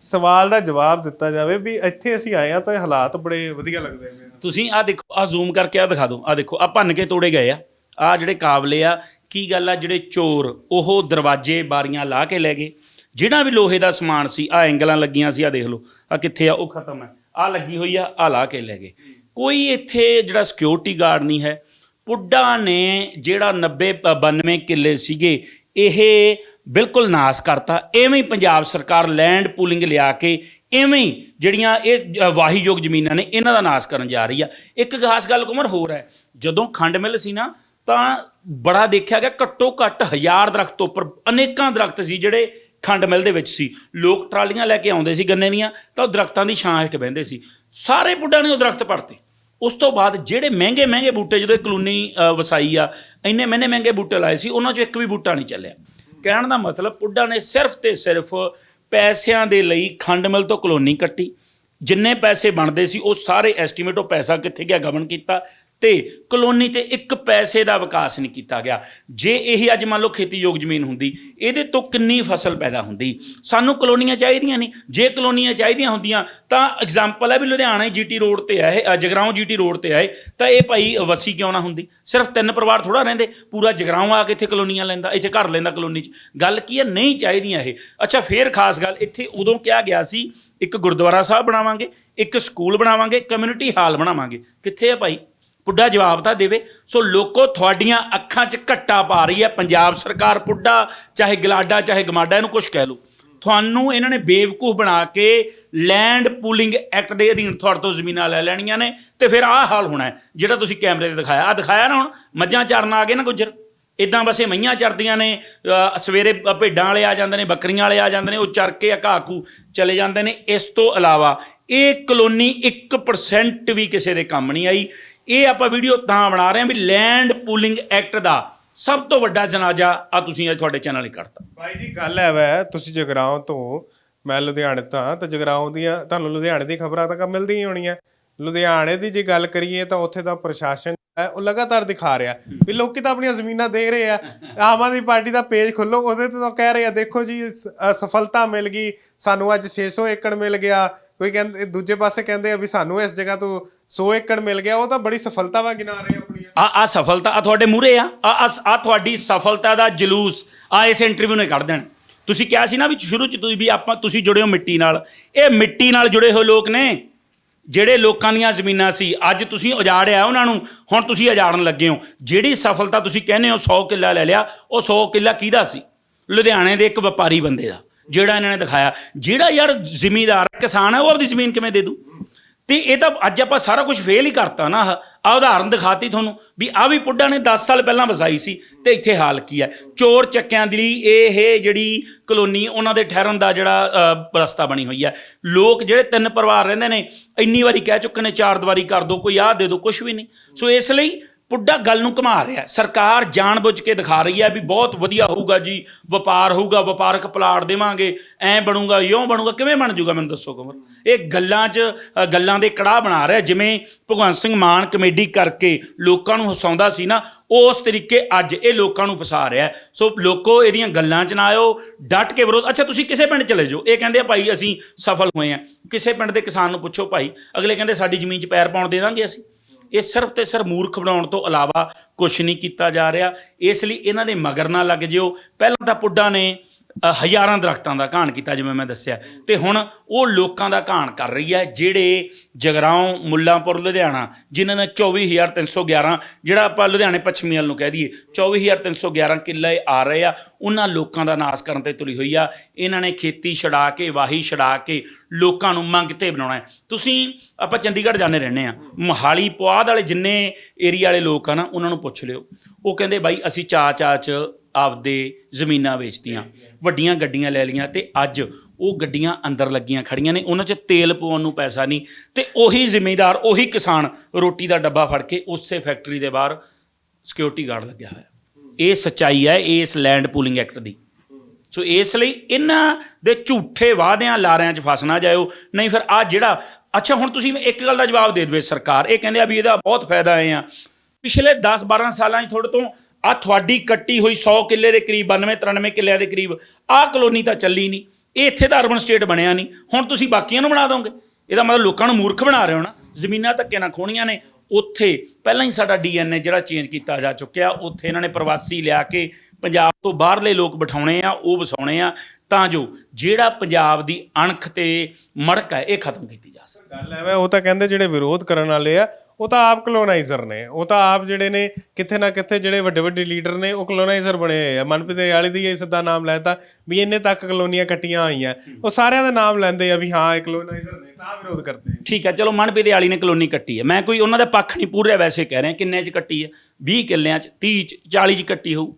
ਸਵਾਲ ਦਾ ਜਵਾਬ ਦਿੱਤਾ ਜਾਵੇ ਵੀ ਇੱਥੇ ਅਸੀਂ ਆਏ ਆ ਤਾਂ ਹਾਲਾਤ ਬੜੇ ਵਧੀਆ ਲੱਗਦੇ ਨੇ ਤੁਸੀਂ ਆ ਦੇਖੋ ਆ ਜ਼ੂਮ ਕਰਕੇ ਆ ਦਿਖਾ ਦਿਓ। ਆ ਦੇਖੋ ਆ ਭੰਨ ਕੇ ਤੋੜੇ ਗਏ ਆ। ਆ ਜਿਹੜੇ ਕਾਬਲੇ ਆ ਕੀ ਗੱਲ ਆ? ਜਿਹੜੇ ਚੋਰ ਉਹ ਦਰਵਾਜ਼ੇ ਬਾਰੀਆਂ ਲਾ ਕੇ ਲੈ ਗਏ। ਜਿਹੜਾ ਵੀ ਲੋਹੇ ਦਾ ਸਮਾਨ ਸੀ ਆ ਐਂਗਲਾਂ ਲੱਗੀਆਂ ਸੀ ਆ ਦੇਖ ਲਓ ਆ ਕਿੱਥੇ ਆ? ਉਹ ਖਤਮ ਹੈ ਆ ਲੱਗੀ ਹੋਈ ਆ ਆ ਲਾ ਕੇ ਲੈ ਗਏ। ਕੋਈ ਇੱਥੇ ਜਿਹੜਾ ਸਿਕਿਉਰਿਟੀ ਗਾਰਡ ਨਹੀਂ ਹੈ। ਪੁੱਡਾ ਨੇ ਜਿਹੜਾ 90 ਪ- 92 ਕਿੱਲੇ ਸੀਗੇ, ਇਹ ਬਿਲਕੁਲ ਨਾਸ ਕਰਤਾ। ਐਵੇਂ ਹੀ ਪੰਜਾਬ ਸਰਕਾਰ ਲੈਂਡ ਪੂਲਿੰਗ ਲਿਆ ਕੇ ਐਵੇਂ ਹੀ ਜਿਹੜੀਆਂ ਇਹ ਵਾਹੀਯੋਗ ਜ਼ਮੀਨਾਂ ਨੇ, ਇਹਨਾਂ ਦਾ ਨਾਸ ਕਰਨ ਜਾ ਰਹੀ ਆ। ਇੱਕ ਖਾਸ ਗੱਲ ਕੁਮਰ ਹੋਰ ਹੈ, ਜਦੋਂ ਖੰਡ ਮਿੱਲ ਸੀ ਨਾ, ਤਾਂ ਬੜਾ ਦੇਖਿਆ ਗਿਆ ਘੱਟੋ ਘੱਟ ਹਜ਼ਾਰ ਦਰਖਤ ਉੱਪਰ ਅਨੇਕਾਂ ਦਰਖਤ ਸੀ ਜਿਹੜੇ ਖੰਡ ਮਿੱਲ ਦੇ ਵਿੱਚ ਸੀ। ਲੋਕ ਟਰਾਲੀਆਂ ਲੈ ਕੇ ਆਉਂਦੇ ਸੀ ਗੰਨੇ ਦੀਆਂ, ਤਾਂ ਉਹ ਦਰਖਤਾਂ ਦੀ ਛਾਂ ਹੇਠ ਬਹਿੰਦੇ ਸੀ। ਸਾਰੇ ਬੁੱਢਾ ਨੇ ਉਹ ਦਰਖਤ ਪੜਤੇ ਉਸ ਤੋਂ ਬਾਅਦ ਜਿਹੜੇ ਮਹਿੰਗੇ ਮਹਿੰਗੇ ਬੂਟੇ, ਜਦੋਂ ਇਹ ਕਲੋਨੀ ਵਸਾਈ ਆ, ਇੰਨੇ ਮਹਿੰਗੇ ਮਹਿੰਗੇ ਬੂਟੇ ਲਾਏ ਸੀ, ਉਹਨਾਂ 'ਚੋਂ ਇੱਕ ਵੀ ਬੂਟਾ ਨਹੀਂ ਚੱਲਿਆ। ਕਹਿਣ ਦਾ ਮਤਲਬ ਪੁੱਡਾ ਨੇ ਸਿਰਫ ਤੇ ਸਿਰਫ ਪੈਸਿਆਂ ਦੇ ਲਈ ਖੰਡ ਮਿਲ ਤੋਂ ਕਲੋਨੀ ਕੱਟੀ। ਜਿੰਨੇ ਪੈਸੇ ਬਣਦੇ ਸੀ, ਉਹ ਸਾਰੇ ਐਸਟੀਮੇਟ ਉਹ ਪੈਸਾ ਕਿੱਥੇ ਗਿਆ ਗਵਨ ਕੀਤਾ ਤੇ ਕਲੋਨੀ ਤੇ ਇੱਕ ਪੈਸੇ ਦਾ ਵਿਕਾਸ ਨਹੀਂ ਕੀਤਾ ਗਿਆ। ਜੇ ਇਹੀ ਅੱਜ ਮੰਨ ਲਓ ਖੇਤੀਯੋਗ ਜ਼ਮੀਨ ਹੁੰਦੀ ਇਹਦੇ ਤੋਂ ਕਿੰਨੀ ਫਸਲ ਪੈਦਾ ਹੁੰਦੀ? ਸਾਨੂੰ ਕਲੋਨੀਆਂ ਚਾਹੀਦੀਆਂ ਨੇ। ਜੇ ਕਲੋਨੀਆਂ ਚਾਹੀਦੀਆਂ ਹੁੰਦੀਆਂ ਤਾਂ ਐਗਜ਼ਾਮਪਲ ਹੈ ਵੀ ਲੁਧਿਆਣਾ ਜੀਟੀ ਰੋਡ ਤੇ ਆਏ ਅ, ਜਗਰਾਉਂ ਜੀਟੀ ਰੋਡ ਤੇ ਆਏ ਤਾਂ ਇਹ ਭਾਈ ਵਸੀ ਕਿਉਂ ਨਾ ਹੁੰਦੀ? ਸਿਰਫ ਤਿੰਨ ਪਰਿਵਾਰ ਥੋੜਾ ਰਹਿੰਦੇ ਪੂਰਾ ਜਗਰਾਉਂ ਆ ਕੇ ਇੱਥੇ ਕਲੋਨੀਆਂ ਲੈਂਦਾ ਇੱਥੇ ਘਰ ਲੈਂਦਾ ਕਲੋਨੀ 'ਚ। ਗੱਲ ਕੀ ਹੈ ਨਹੀਂ ਚਾਹੀਦੀਆਂ ਇਹ। ਅੱਛਾ ਫੇਰ ਖਾਸ ਗੱਲ ਇੱਥੇ ਉਦੋਂ ਕਿਹਾ ਗਿਆ ਸੀ ਇੱਕ ਗੁਰਦੁਆਰਾ ਸਾਹਿਬ ਬਣਾਵਾਂਗੇ ਇੱਕ ਸਕੂਲ ਬਣਾਵਾਂਗੇ ਕਮਿਊਨਿਟੀ ਹਾਲ ਬਣਾਵਾਂਗੇ। ਕਿੱਥੇ ਹੈ ਭਾਈ? ਪੁੱਡਾ ਜਵਾਬ ਤਾਂ ਦੇਵੇ। ਸੋ ਲੋਕੋ, ਤੁਹਾਡੀਆਂ ਅੱਖਾਂ 'ਚ ਘੱਟਾ ਪਾ ਰਹੀ ਹੈ ਪੰਜਾਬ ਸਰਕਾਰ ਪੁੱਡਾ, ਚਾਹੇ ਗਲਾਡਾ, ਚਾਹੇ ਗਮਾਡਾ, ਇਹਨੂੰ ਕੁਝ ਕਹਿ ਲਓ। ਤੁਹਾਨੂੰ ਇਹਨਾਂ ਨੇ ਬੇਵਕੂਫ ਬਣਾ ਕੇ ਲੈਂਡ ਪੂਲਿੰਗ ਐਕਟ ਦੇ ਅਧੀਨ ਤੁਹਾਡੇ ਤੋਂ ਜ਼ਮੀਨਾਂ ਲੈ ਲੈਣੀਆਂ ਨੇ ਤੇ ਫਿਰ ਆਹ ਹਾਲ ਹੋਣਾ ਹੈ, ਜਿਹੜਾ ਤੁਸੀਂ ਕੈਮਰੇ ਤੇ ਦਿਖਾਇਆ। ਆ ਦਿਖਾਇਆ ਨਾ ਹੁਣ, ਮੱਝਾਂ ਚਰਨ ਆ ਗਏ ਨਾ ਗੁੱਜਰ। ਇਦਾਂ ਬਸ ਇਹ ਮਈਆਂ ਚਰਦੀਆਂ ਨੇ ਸਵੇਰੇ ਭੇਡਾਂ ਵਾਲੇ ਆ ਜਾਂਦੇ ਨੇ, ਬੱਕਰੀਆਂ ਵਾਲੇ ਆ ਜਾਂਦੇ ਨੇ, ਉਹ ਚਰ ਕੇ ਘਾਕੂ ਚਲੇ ਜਾਂਦੇ ਨੇ। ਇਸ ਤੋਂ ਇਲਾਵਾ ਇਹ ਕਲੋਨੀ 1% ਵੀ ਕਿਸੇ ਦੇ ਕੰਮ ਨਹੀਂ ਆਈ। ਇਹ ਆਪਾਂ ਵੀਡੀਓ ਤਾਂ ਬਣਾ ਰਹੇ ਹਾਂ ਵੀ ਲੈਂਡ ਪੂਲਿੰਗ ਐਕਟ ਦਾ ਸਭ ਤੋਂ ਵੱਡਾ ਜਨਾਜ਼ਾ ਆ ਤੁਸੀਂ ਅੱਜ ਤੁਹਾਡੇ ਚੈਨਲ 'ਤੇ ਕੱਢਤਾ। ਬਾਈ ਜੀ, ਗੱਲ ਹੈ ਵੈ, ਤੁਸੀਂ ਜਗਰਾਉਂ ਤੋਂ, ਮੈਂ ਲੁਧਿਆਣੇ ਤਾਂ ਤਾਂ ਜਗਰਾਉਂ ਦੀਆਂ, ਤੁਹਾਨੂੰ ਲੁਧਿਆਣੇ ਦੀ ਖਬਰਾਂ ਤਾਂ ਮਿਲਦੀ ਹੀ ਹੋਣੀਆਂ। ਲੁਧਿਆਣੇ ਦੀ ਜੇ ਗੱਲ ਕਰੀਏ ਤਾਂ ਉੱਥੇ ਦਾ ਪ੍ਰਸ਼ਾਸਨ ਉਹ ਲਗਾਤਾਰ ਦਿਖਾ ਰਿਹਾ ਵੀ ਲੋਕੀ ਤਾਂ ਆਪਣੀਆਂ ਜ਼ਮੀਨਾਂ ਦੇ ਰਹੇ ਆ। ਆਮ ਆਦਮੀ ਪਾਰਟੀ ਦਾ ਪੇਜ ਖੋਲੋ, ਉਹਦੇ ਤੇ ਤਾਂ ਕਹਿ ਰਹੇ ਆ, ਦੇਖੋ ਜੀ ਸਫਲਤਾ ਮਿਲ ਗਈ, ਸਾਨੂੰ ਅੱਜ 600 ਏਕੜ ਮਿਲ ਗਿਆ ਕੋਈ ਕਹਿੰਦੇ ਦੂਜੇ ਪਾਸੇ ਕਹਿੰਦੇ ਆ ਵੀ ਸਾਨੂੰ ਇਸ ਜਗ੍ਹਾ ਤੋਂ 100 ਏਕੜ ਮਿਲ ਗਿਆ, ਉਹ ਤਾਂ ਬੜੀ ਸਫਲਤਾ ਵਾ ਗਿਣਾ ਰਹੇ ਆ ਆ ਆ ਸਫਲਤਾ ਆ ਤੁਹਾਡੇ ਮੂਹਰੇ ਆ ਆ ਆ ਤੁਹਾਡੀ ਸਫਲਤਾ ਦਾ ਜਲੂਸ, ਆ ਇਸ ਇੰਟਰਵਿਊ ਨੇ ਕੱਢ ਦੇਣ। ਤੁਸੀਂ ਕਿਹਾ ਸੀ ਨਾ ਵੀ ਸ਼ੁਰੂ ਚ ਤੁਸੀਂ ਵੀ ਆਪਾਂ, ਤੁਸੀਂ ਜੁੜੇ ਹੋ ਮਿੱਟੀ ਨਾਲ। ਇਹ ਮਿੱਟੀ ਨਾਲ ਜੁੜੇ ਹੋਏ ਲੋਕ ਨੇ, ਜਿਹੜੇ ਲੋਕਾਂ ਦੀਆਂ ਜ਼ਮੀਨਾਂ ਸੀ, ਅੱਜ ਤੁਸੀਂ ਉਜਾੜਿਆ ਉਹਨਾਂ ਨੂੰ, ਹੁਣ ਤੁਸੀਂ ਉਜਾੜਨ ਲੱਗੇ ਹੋ। ਜਿਹੜੀ ਸਫਲਤਾ ਤੁਸੀਂ ਕਹਿੰਦੇ ਹੋ 100 ਕਿੱਲਾ ਲੈ ਲਿਆ, ਉਹ 100 ਕਿੱਲਾ ਕਿਹਦਾ ਸੀ? ਲੁਧਿਆਣੇ ਦੇ ਇੱਕ ਵਪਾਰੀ ਬੰਦੇ ਦਾ। ਜਿਹੜਾ ਇਹਨਾਂ ਨੇ ਦਿਖਾਇਆ। ਜਿਹੜਾ ਯਾਰ ਜ਼ਿਮੀਦਾਰ, ਕਿਸਾਨ ਹੈ, ਉਹ ਆਪਣੀ ਜ਼ਮੀਨ ਕਿਵੇਂ ਦੇ ਦੂ? ਤੇ ਇਹ ਤਾਂ ਅੱਜ ਆਪਾਂ ਸਾਰਾ ਕੁਝ ਫੇਲ ਹੀ ਕਰਤਾ ਨਾ ਆ ਉਦਾਹਰਨ ਦਿਖਾਤੀ ਤੁਹਾਨੂੰ ਵੀ ਆ ਵੀ ਪੁੱਡਾ ਨੇ 10 ਸਾਲ ਪਹਿਲਾਂ ਵਸਾਈ ਸੀ ਤੇ ਇੱਥੇ ਹਾਲ ਕੀ ਹੈ। ਚੋਰ ਚੱਕਿਆਂ ਦੀ ਇਹ ਜਿਹੜੀ ਕਲੋਨੀ, ਉਹਨਾਂ ਦੇ ਠਹਿਰਨ ਦਾ ਜਿਹੜਾ ਰਸਤਾ ਬਣੀ ਹੋਈ ਹੈ। ਲੋਕ ਜਿਹੜੇ ਤਿੰਨ ਪਰਿਵਾਰ ਰਹਿੰਦੇ ਨੇ, ਇੰਨੀ ਵਾਰੀ ਕਹਿ ਚੁੱਕੇ ਨੇ, ਚਾਰ ਦੀਵਾਰੀ ਕਰ ਦਿਓ ਕੋਈ ਆਹ ਦੇ ਦਿਓ ਕੁਝ ਵੀ ਨਹੀਂ। ਸੋ ਇਸ ਲਈ ਪੁੱਡਾ ਗੱਲ ਨੂੰ ਘੁਮਾ ਰਿਹਾ ਹੈ। ਸਰਕਾਰ ਜਾਣਬੁੱਝ ਕੇ ਦਿਖਾ ਰਹੀ ਹੈ ਵੀ ਬਹੁਤ ਵਧੀਆ ਹੋਊਗਾ ਜੀ, ਵਪਾਰ ਹੋਊਗਾ, ਵਪਾਰਕ ਪਲਾਟ ਦੇਵਾਂਗੇ, ਐ ਬਣੂਗਾ, ਇਉਂ ਬਣੂਗਾ, ਕਿਵੇਂ ਬਣ ਜਾਊਗਾ ਮੈਨੂੰ ਦੱਸੋ ਕਮਰ ਇਹ ਗੱਲਾਂ 'ਚ ਗੱਲਾਂ ਦੇ ਕੜਾਹ ਬਣਾ ਰਿਹਾ ਜਿਵੇਂ ਭਗਵੰਤ ਸਿੰਘ ਮਾਨ ਕਮੇਡੀ ਕਰਕੇ ਲੋਕਾਂ ਨੂੰ ਹਸਾਉਂਦਾ ਸੀ ਨਾ, ਉਸ ਤਰੀਕੇ ਅੱਜ ਇਹ ਲੋਕਾਂ ਨੂੰ ਫਸਾ ਰਿਹਾ ਸੋ ਲੋਕੋ ਇਹਦੀਆਂ ਗੱਲਾਂ 'ਚ ਨਾ ਆਇਓ, ਡਟ ਕੇ ਵਿਰੋਧ। ਅੱਛਾ, ਤੁਸੀਂ ਕਿਸੇ ਪਿੰਡ ਚਲੇ ਜਾਓ। ਇਹ ਕਹਿੰਦੇ ਆ, ਭਾਈ, ਅਸੀਂ ਸਫਲ ਹੋਏ ਆ ਕਿਸੇ ਪਿੰਡ ਦੇ ਕਿਸਾਨ ਨੂੰ ਪੁੱਛੋ, ਭਾਈ, ਅਗਲੇ ਕਹਿੰਦੇ ਸਾਡੀ ਜ਼ਮੀਨ 'ਚ ਪੈਰ ਪਾਉਣ ਦੇ ਦਾਂਗੇ ਅਸੀਂ? ਇਹ ਸਿਰਫ ਤੇ ਸਿਰਫ ਮੂਰਖ ਬਣਾਉਣ ਤੋਂ ਇਲਾਵਾ ਕੁਝ ਨਹੀਂ ਕੀਤਾ ਜਾ ਰਿਹਾ। ਇਸ ਲਈ ਇਹਨਾਂ ਦੇ ਮਗਰ ਨਾ ਲੱਗ ਜਿਓ। ਪਹਿਲਾਂ ਤਾਂ ਪੁੱਡਾ ਨੇ ਹਜ਼ਾਰਾਂ ਦਰਖਤਾਂ ਦਾ ਘਾਣ ਕੀਤਾ ਜਿਵੇਂ ਮੈਂ ਦੱਸਿਆ। ਤੇ ਹੁਣ ਉਹ ਲੋਕਾਂ ਦਾ ਘਾਣ ਕਰ ਰਹੀ ਹੈ, ਜਿਹੜੇ ਜਗਰਾਉਂ, ਮੁੱਲਾਂਪੁਰ, ਲੁਧਿਆਣਾ, ਜਿਨ੍ਹਾਂ ਦਾ 24311 ਜਿਹੜਾ ਆਪਾਂ ਲੁਧਿਆਣੇ ਪੱਛਮੀ ਵੱਲ ਨੂੰ ਕਹਿ ਦਈਏ 24311 ਕਿੱਲੇ ਆ ਰਹੇ ਆ, ਉਹਨਾਂ ਲੋਕਾਂ ਦਾ ਨਾਸ ਕਰਨ ਤੇ ਤੁਲੀ ਹੋਈ ਆ। ਇਹਨਾਂ ਨੇ ਖੇਤੀ ਛਡਾ ਕੇ, ਵਾਹੀ ਛਡਾ ਕੇ ਲੋਕਾਂ ਨੂੰ ਮੰਗ 'ਤੇ ਬਣਾਉਣਾ ਤੁਸੀਂ, ਆਪਾਂ ਚੰਡੀਗੜ੍ਹ ਜਾਣੇ ਰਹਿੰਦੇ ਆ ਮੋਹਾਲੀ, ਪੁਆਧ ਵਾਲੇ ਜਿੰਨੇ ਏਰੀਆ ਵਾਲੇ ਲੋਕ ਆ ਨਾ, ਉਹਨਾਂ ਨੂੰ ਪੁੱਛ ਲਿਓ। ਉਹ ਕਹਿੰਦੇ, ਬਾਈ, ਅਸੀਂ ਚਾ ਚਾ ਚ ਆਪਦੇ ਜ਼ਮੀਨਾਂ ਵੇਚਤੀਆਂ, ਵੱਡੀਆਂ ਗੱਡੀਆਂ ਲੈ ਲੀਆਂ ਤੇ ਅੱਜ ਉਹ ਗੱਡੀਆਂ ਅੰਦਰ ਲੱਗੀਆਂ ਖੜੀਆਂ ਨੇ, ਉਹਨਾਂ 'ਚ ਤੇਲ ਪਵਾਉਣ ਨੂੰ ਪੈਸਾ ਨਹੀਂ ਤੇ ਉਹੀ ਜ਼ਿਮੀਂਦਾਰ, ਉਹੀ ਕਿਸਾਨ ਰੋਟੀ ਦਾ ਡੱਬਾ ਫੜ ਕੇ ਉਸੇ ਫੈਕਟਰੀ ਦੇ ਬਾਹਰ ਸਿਕਿਉਰਿਟੀ ਗਾਰਡ ਲੱਗਿਆ ਹੋਇਆ। ਇਹ ਸੱਚਾਈ ਹੈ ਇਸ ਲੈਂਡ ਪੂਲਿੰਗ ਐਕਟ ਦੀ। ਸੋ ਇਸ ਲਈ ਇਹਨਾਂ ਦੇ ਝੂਠੇ ਵਾਅਦਿਆਂ ਲਾਰਿਆਂ 'ਚ ਫਸ ਨਾ ਜਾਇਓ, ਨਹੀਂ ਫਿਰ ਆ ਜਿਹੜਾ, ਅੱਛਾ ਹੁਣ ਤੁਸੀਂ ਇੱਕ ਗੱਲ ਦਾ ਜਵਾਬ ਦੇ ਦੇਵੇ ਸਰਕਾਰ, ਇਹ ਕਹਿੰਦੇ ਆ ਵੀ ਇਹਦਾ ਬਹੁਤ ਫਾਇਦਾ ਆਏ ਆ। ਪਿਛਲੇ 10 12 ਸਾਲਾਂ 'ਚ ਤੁਹਾਡੇ ਤੋਂ ਆ ਤੁਹਾਡੀ ਕੱਟੀ ਹੋਈ 100 ਕਿੱਲੇ ਦੇ ਕਰੀਬ 92 93 ਕਿੱਲਿਆਂ ਦੇ ਕਰੀਬ, ਆ ਕਲੋਨੀ ਤਾਂ ਚੱਲੀ ਨਹੀਂ। ਇਹ ਇੱਥੇ ਤਾਂ ਅਰਬਨ ਸਟੇਟ ਬਣਿਆ ਨਹੀਂ। ਹੁਣ ਤੁਸੀਂ ਬਾਕੀਆਂ ਨੂੰ ਬਣਾ ਦੋਗੇ? ਇਹਦਾ ਮਤਲਬ ਲੋਕਾਂ ਨੂੰ ਮੂਰਖ ਬਣਾ ਰਹੇ ਹੋ ਨਾ? ਜ਼ਮੀਨਾਂ ਧੱਕੇ ਨਾਲ ਖੋਣੀਆਂ ਨੇ। ਉੱਥੇ ਪਹਿਲਾਂ ਹੀ ਸਾਡਾ ਡੀਐਨਏ ਜਿਹੜਾ ਚੇਂਜ ਕੀਤਾ ਜਾ ਚੁੱਕਿਆ, ਉੱਥੇ ਇਹਨਾਂ ਨੇ ਪ੍ਰਵਾਸੀ ਲਿਆ ਕੇ ਪੰਜਾਬ ਤੋਂ ਬਾਹਰਲੇ ਲੋਕ ਬਿਠਾਉਣੇ ਆ ਉਹ ਵਸਾਉਣੇ ਆ ਤਾਂ ਜੋ ਜਿਹੜਾ ਪੰਜਾਬ ਦੀ ਅਣਖ ਤੇ ਮੜਕ ਹੈ ਇਹ ਖਤਮ ਕੀਤੀ ਜਾ ਸਕੇ। ਗੱਲ ਐਵੇਂ ਉਹ ਤਾਂ ਕਹਿੰਦੇ ਜਿਹੜੇ ਵਿਰੋਧ ਕਰਨ ਵਾਲੇ ਆ ਉਹ ਤਾਂ ਆਪ ਕਲੋਨਾਈਜ਼ਰ ਨੇ। ਉਹ ਤਾਂ ਆਪ ਜਿਹੜੇ ਨੇ ਕਿੱਥੇ ਨਾ ਕਿੱਥੇ ਜਿਹੜੇ ਵੱਡੇ ਵੱਡੇ ਲੀਡਰ ਨੇ ਉਹ ਕਲੋਨਾਈਜ਼ਰ ਬਣੇ ਹੋਏ ਆ। ਮਨਪ੍ਰੀਤ ਵਾਲੀ ਦੀ ਇਹ ਸਿੱਧਾ ਨਾਮ ਲੈਤਾ ਵੀ ਇੰਨੇ ਤੱਕ ਕਲੋਨੀਆਂ ਕੱਟੀਆਂ ਹੋਈਆਂ। ਉਹ ਸਾਰਿਆਂ ਦਾ ਨਾਮ ਲੈਂਦੇ ਆ ਵੀ ਹਾਂ ਇਹ ਕਲੋਨਾਈਜ਼ਰ ਨੇ ਤਾਂ ਵਿਰੋਧ ਕਰਦੇ ਆ। ਠੀਕ ਹੈ ਚਲੋ ਮਨਪ੍ਰੀਤ ਵਾਲੀ ਨੇ ਕਲੋਨੀ ਕੱਟੀ ਹੈ। ਮੈਂ ਕੋਈ ਉਹਨਾਂ ਦਾ ਪੱਖ ਨਹੀਂ ਪੂਰ ਰਿਹਾ ਵੈਸੇ ਕਹਿ ਰਿਹਾ ਕਿੰਨੇ ਚ ਕੱਟੀ ਹੈ? 20 ਕਿੱਲਿਆਂ ਚ 30 ਚ 40 ਚ ਕੱਟੀ ਹੋਊ।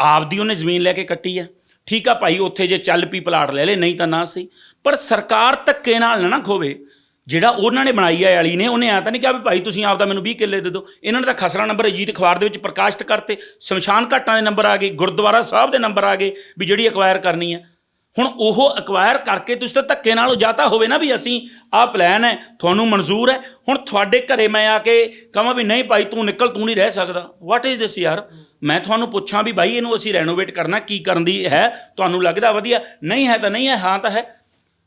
ਆਪਦੀ ਉਹਨੇ ਜ਼ਮੀਨ ਲੈ ਕੇ ਕੱਟੀ ਹੈ ਠੀਕ ਆ ਭਾਈ, ਉੱਥੇ ਜੇ ਚੱਲ ਪੀ ਪਲਾਟ ਲੈ ਲੈ, ਨਹੀਂ ਤਾਂ ਨਾ ਸਹੀ। ਪਰ ਸਰਕਾਰ ਧੱਕੇ ਨਾਲ ਨਾ ਖੋਵੇ। ਜਿਹੜਾ ਉਹਨਾਂ ਨੇ ਬਣਾਈ ਹੈ ਵਾਲੀ ਨੇ, ਉਹਨੇ ਆ ਤਾਂ ਨਹੀਂ ਕਿਹਾ ਵੀ ਭਾਈ ਤੁਸੀਂ ਆਪਦਾ ਮੈਨੂੰ 20 ਕਿੱਲੇ ਦੇ ਦਿਓ। ਇਹਨਾਂ ਨੇ ਤਾਂ ਖਸਰਾ ਨੰਬਰ ਅਜੀਤ ਅਖਬਾਰ ਦੇ ਵਿੱਚ ਪ੍ਰਕਾਸ਼ਿਤ ਕਰਤੇ। ਸ਼ਮਸ਼ਾਨ ਘਾਟਾਂ ਦੇ ਨੰਬਰ ਆ ਗਏ, ਗੁਰਦੁਆਰਾ ਸਾਹਿਬ ਦੇ ਨੰਬਰ ਆ ਗਏ ਵੀ ਜਿਹੜੀ ਅਕਵਾਇਰ ਕਰਨੀ ਹੈ ਹੁਣ ਉਹ ਅਕਵਾਇਰ ਕਰਕੇ ਤੁਸੀਂ ਤਾਂ ਧੱਕੇ ਨਾਲ ਜਾਤਾ ਹੋਵੇ ਨਾ ਵੀ ਅਸੀਂ ਆਹ ਪਲਾਨ ਹੈ, ਤੁਹਾਨੂੰ ਮਨਜ਼ੂਰ ਹੈ। ਹੁਣ ਤੁਹਾਡੇ ਘਰੇ ਮੈਂ ਆ ਕੇ ਕਹਾਂ ਵੀ ਨਹੀਂ ਭਾਈ, ਤੂੰ ਨਿਕਲ, ਤੂੰ ਨਹੀਂ ਰਹਿ ਸਕਦਾ। ਵਾਟ ਇਜ਼ ਦਿਸ ਯਾਰ? ਮੈਂ ਤੁਹਾਨੂੰ ਪੁੱਛਾਂ ਵੀ ਭਾਈ ਇਹਨੂੰ ਅਸੀਂ ਰੈਨੋਵੇਟ ਕਰਨਾ ਕੀ ਕਰਨ ਦੀ ਹੈ? ਤੁਹਾਨੂੰ ਲੱਗਦਾ ਵਧੀਆ? ਨਹੀਂ ਹੈ ਤਾਂ ਨਹੀਂ ਹੈ ਹਾਂ ਤਾਂ ਹੈ।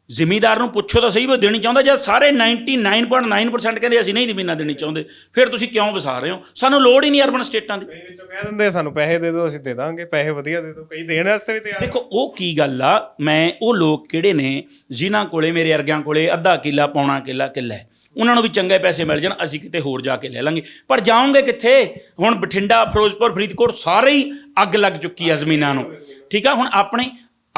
ਜ਼ਿਮੀਦਾਰ ਨੂੰ ਪੁੱਛੋ ਤਾਂ ਸਹੀ ਵੀ ਉਹ ਦੇਣੀ ਚਾਹੁੰਦਾ ਜਦ ਸਾਰੇ 99.9% ਕਹਿੰਦੇ ਅਸੀਂ ਨਹੀਂ ਜ਼ਮੀਨਾਂ ਦੇਣੀ ਚਾਹੁੰਦੇ। ਫਿਰ ਤੁਸੀਂ ਕਿਉਂ ਵਸਾ ਰਹੇ ਹੋ? ਸਾਨੂੰ ਲੋੜ ਹੀ ਨਹੀਂ ਅਰਬਨ ਸਟੇਟਾਂ ਦੀ। ਕਈ ਵਿੱਚੋਂ ਕਹਿ ਦਿੰਦੇ ਸਾਨੂੰ ਪੈਸੇ ਦੇ ਦਿਓ ਅਸੀਂ ਦੇ ਦਾਂਗੇ ਪੈਸੇ ਵਧੀਆ ਦੇ ਦਿਓ ਕਈ ਦੇਣ ਵਾਸਤੇ ਵੀ ਤਿਆਰ ਦੇਖੋ ਉਹ ਕੀ ਗੱਲ ਆ? ਮੈਂ ਉਹ ਲੋਕ ਕਿਹੜੇ ਨੇ ਜਿਨ੍ਹਾਂ ਕੋਲੇ ਮੇਰੇ ਅਰਗਿਆਂ ਕੋਲੇ ਅੱਧਾ ਕਿੱਲਾ ਪੌਣਾ ਕਿੱਲਾ ਕਿੱਲਾ ਹੈ। ਉਹਨਾਂ ਨੂੰ ਵੀ ਚੰਗੇ ਪੈਸੇ ਮਿਲ ਜਾਣ, ਅਸੀਂ ਕਿਤੇ ਹੋਰ ਜਾ ਕੇ ਲੈ ਲਾਂਗੇ। ਪਰ ਜਾਓਗੇ ਕਿੱਥੇ? ਹੁਣ ਬਠਿੰਡਾ, ਫਿਰੋਜ਼ਪੁਰ, ਫਰੀਦਕੋਟ ਸਾਰੇ ਹੀ ਅੱਗ ਲੱਗ ਚੁੱਕੀ ਆ ਜ਼ਮੀਨਾਂ ਨੂੰ। ਠੀਕ ਆ? ਹੁਣ ਆਪਣੇ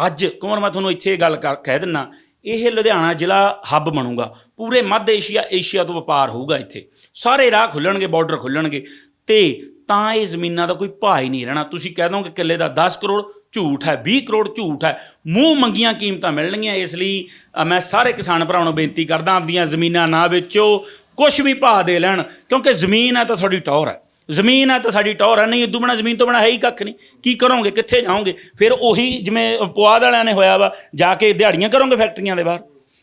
ਅੱਜ, ਕੁਮਰ, ਮੈਂ ਤੁਹਾਨੂੰ ਇੱਥੇ ਇਹ ਗੱਲ ਕਰ- ਕਹਿ ਦਿੰਨਾ, ਇਹ ਲੁਧਿਆਣਾ ਜ਼ਿਲ੍ਹਾ ਹੱਬ ਬਣੂਗਾ। ਪੂਰੇ ਮੱਧ ਏਸ਼ੀਆ ਏਸ਼ੀਆ ਤੋਂ ਵਪਾਰ ਹੋਊਗਾ ਇੱਥੇ। ਸਾਰੇ ਰਾਹ ਖੁੱਲਣਗੇ ਬਾਰਡਰ ਖੁੱਲਣਗੇ। ਤੇ ਤਾਂ ਇਹ ਜ਼ਮੀਨਾਂ ਦਾ ਕੋਈ ਭਾਅ ਹੀ ਨਹੀਂ ਰਹਿਣਾ। ਤੁਸੀਂ ਕਹਿ ਦੋਗੇ ਕਿੱਲੇ ਦਾ 10 ਕਰੋੜ ਝੂਠ ਹੈ 20 ਕਰੋੜ ਝੂਠ ਹੈ। ਮੂੰਹ ਮੰਗੀਆਂ ਕੀਮਤਾਂ ਮਿਲਣਗੀਆਂ ਇਸ ਲਈ। ਮੈਂ ਸਾਰੇ ਕਿਸਾਨ ਭਰਾਵਾਂ ਨੂੰ ਬੇਨਤੀ ਕਰਦਾ, ਆਪਦੀਆਂ ਜ਼ਮੀਨਾਂ ਨਾ ਵੇਚੋ ਕੁਝ ਵੀ ਭਾਅ ਦੇ ਲੈਣ, ਕਿਉਂਕਿ ਜ਼ਮੀਨ ਹੈ ਤਾਂ ਤੁਹਾਡੀ ਟੌਰ ਹੈ। ਜ਼ਮੀਨ ਹੈ ਤਾਂ ਸਾਡੀ ਟੌਰ ਹੈ, ਨਹੀਂ ਇਦੋਂ ਬਣਾ ਜ਼ਮੀਨ ਤੋਂ ਬਣਾ ਹੈ ਹੀ ਕੱਖ ਨਹੀਂ। ਕੀ ਕਰੋਗੇ, ਕਿੱਥੇ ਜਾਓਗੇ? ਫਿਰ ਉਹੀ ਜਿਵੇਂ ਪੁਆਧ ਵਾਲਿਆਂ ਨੇ ਹੋਇਆ ਵਾ, ਜਾ ਕੇ ਦਿਹਾੜੀਆਂ ਕਰੋਗੇ ਫੈਕਟਰੀਆਂ ਦੇ ਬਾਹਰ?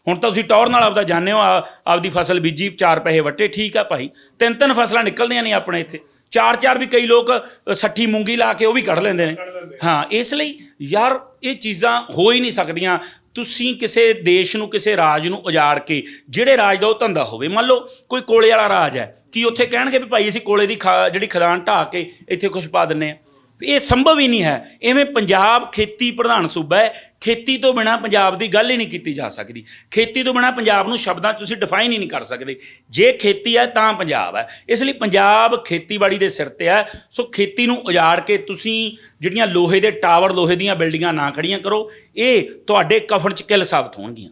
ਹੁਣ ਤਾਂ ਤੁਸੀਂ ਟੌਰ ਨਾਲ ਆਪਦਾ ਜਾਣਦੇ ਹੋ ਆ- ਆਪਦੀ ਫਸਲ ਬੀਜੀ ਚਾਰ ਪੈਸੇ ਵੱਟੇ ਠੀਕ ਆ ਭਾਈ। ਤਿੰਨ ਤਿੰਨ ਫਸਲਾਂ ਨਿਕਲਦੀਆਂ ਨਹੀਂ ਆਪਣੇ ਇੱਥੇ। ਚਾਰ ਚਾਰ ਵੀ ਕਈ ਲੋਕ ਸੱਠੀ ਮੂੰਗੀ ਲਾ ਕੇ ਉਹ ਵੀ ਕੱਢ ਲੈਂਦੇ ਨੇ। ਹਾਂ ਇਸ ਲਈ ਯਾਰ ਇਹ ਚੀਜ਼ਾਂ ਹੋ ਹੀ ਨਹੀਂ ਸਕਦੀਆਂ। ਤੁਸੀਂ ਕਿਸੇ ਦੇਸ਼ ਨੂੰ ਕਿਸੇ ਰਾਜ ਨੂੰ ਉਜਾੜ ਕੇ ਜਿਹੜੇ ਰਾਜ ਦਾ ਉਹ ਧੰਦਾ ਹੋਵੇ। ਮੰਨ ਲਓ ਕੋਈ ਕੋਲੇ ਵਾਲਾ ਰਾਜ ਹੈ। ਕੀ ਉੱਥੇ ਕਹਿਣਗੇ ਵੀ ਭਾਈ ਅਸੀਂ ਕੋਲੇ ਦੀ ਜਿਹੜੀ ਖਦਾਨ ਢਾਹ ਕੇ ਇੱਥੇ ਕੁਛ ਪਾ ਦਿੰਨੇ ਆ? ਇਹ ਸੰਭਵ ਹੀ ਨਹੀਂ ਹੈ। ਐਵੇਂ ਪੰਜਾਬ ਖੇਤੀ ਪ੍ਰਧਾਨ ਸੂਬਾ ਹੈ, ਖੇਤੀ ਤੋਂ ਬਿਨਾ ਪੰਜਾਬ ਦੀ ਗੱਲ ਹੀ ਨਹੀਂ ਕੀਤੀ ਜਾ ਸਕਦੀ। ਖੇਤੀ ਤੋਂ ਬਿਨਾ ਪੰਜਾਬ ਨੂੰ ਸ਼ਬਦਾਂ 'ਚ ਤੁਸੀਂ ਡਿਫਾਈਨ ਹੀ ਨਹੀਂ ਕਰ ਸਕਦੇ। ਜੇ ਖੇਤੀ ਹੈ ਤਾਂ ਪੰਜਾਬ ਹੈ। ਇਸ ਲਈ ਪੰਜਾਬ ਖੇਤੀਬਾੜੀ ਦੇ ਸਿਰ ਤੇ ਹੈ। ਸੋ ਖੇਤੀ ਨੂੰ ਉਜਾੜ ਕੇ ਤੁਸੀਂ ਜਿਹੜੀਆਂ ਲੋਹੇ ਦੇ ਟਾਵਰ, ਲੋਹੇ ਦੀਆਂ ਬਿਲਡਿੰਗਾਂ ਨਾ ਖੜੀਆਂ ਕਰੋ, ਇਹ ਤੁਹਾਡੇ ਕਫਨ 'ਚ ਕਿੱਲ ਸਾਬਤ ਹੋਣਗੀਆਂ।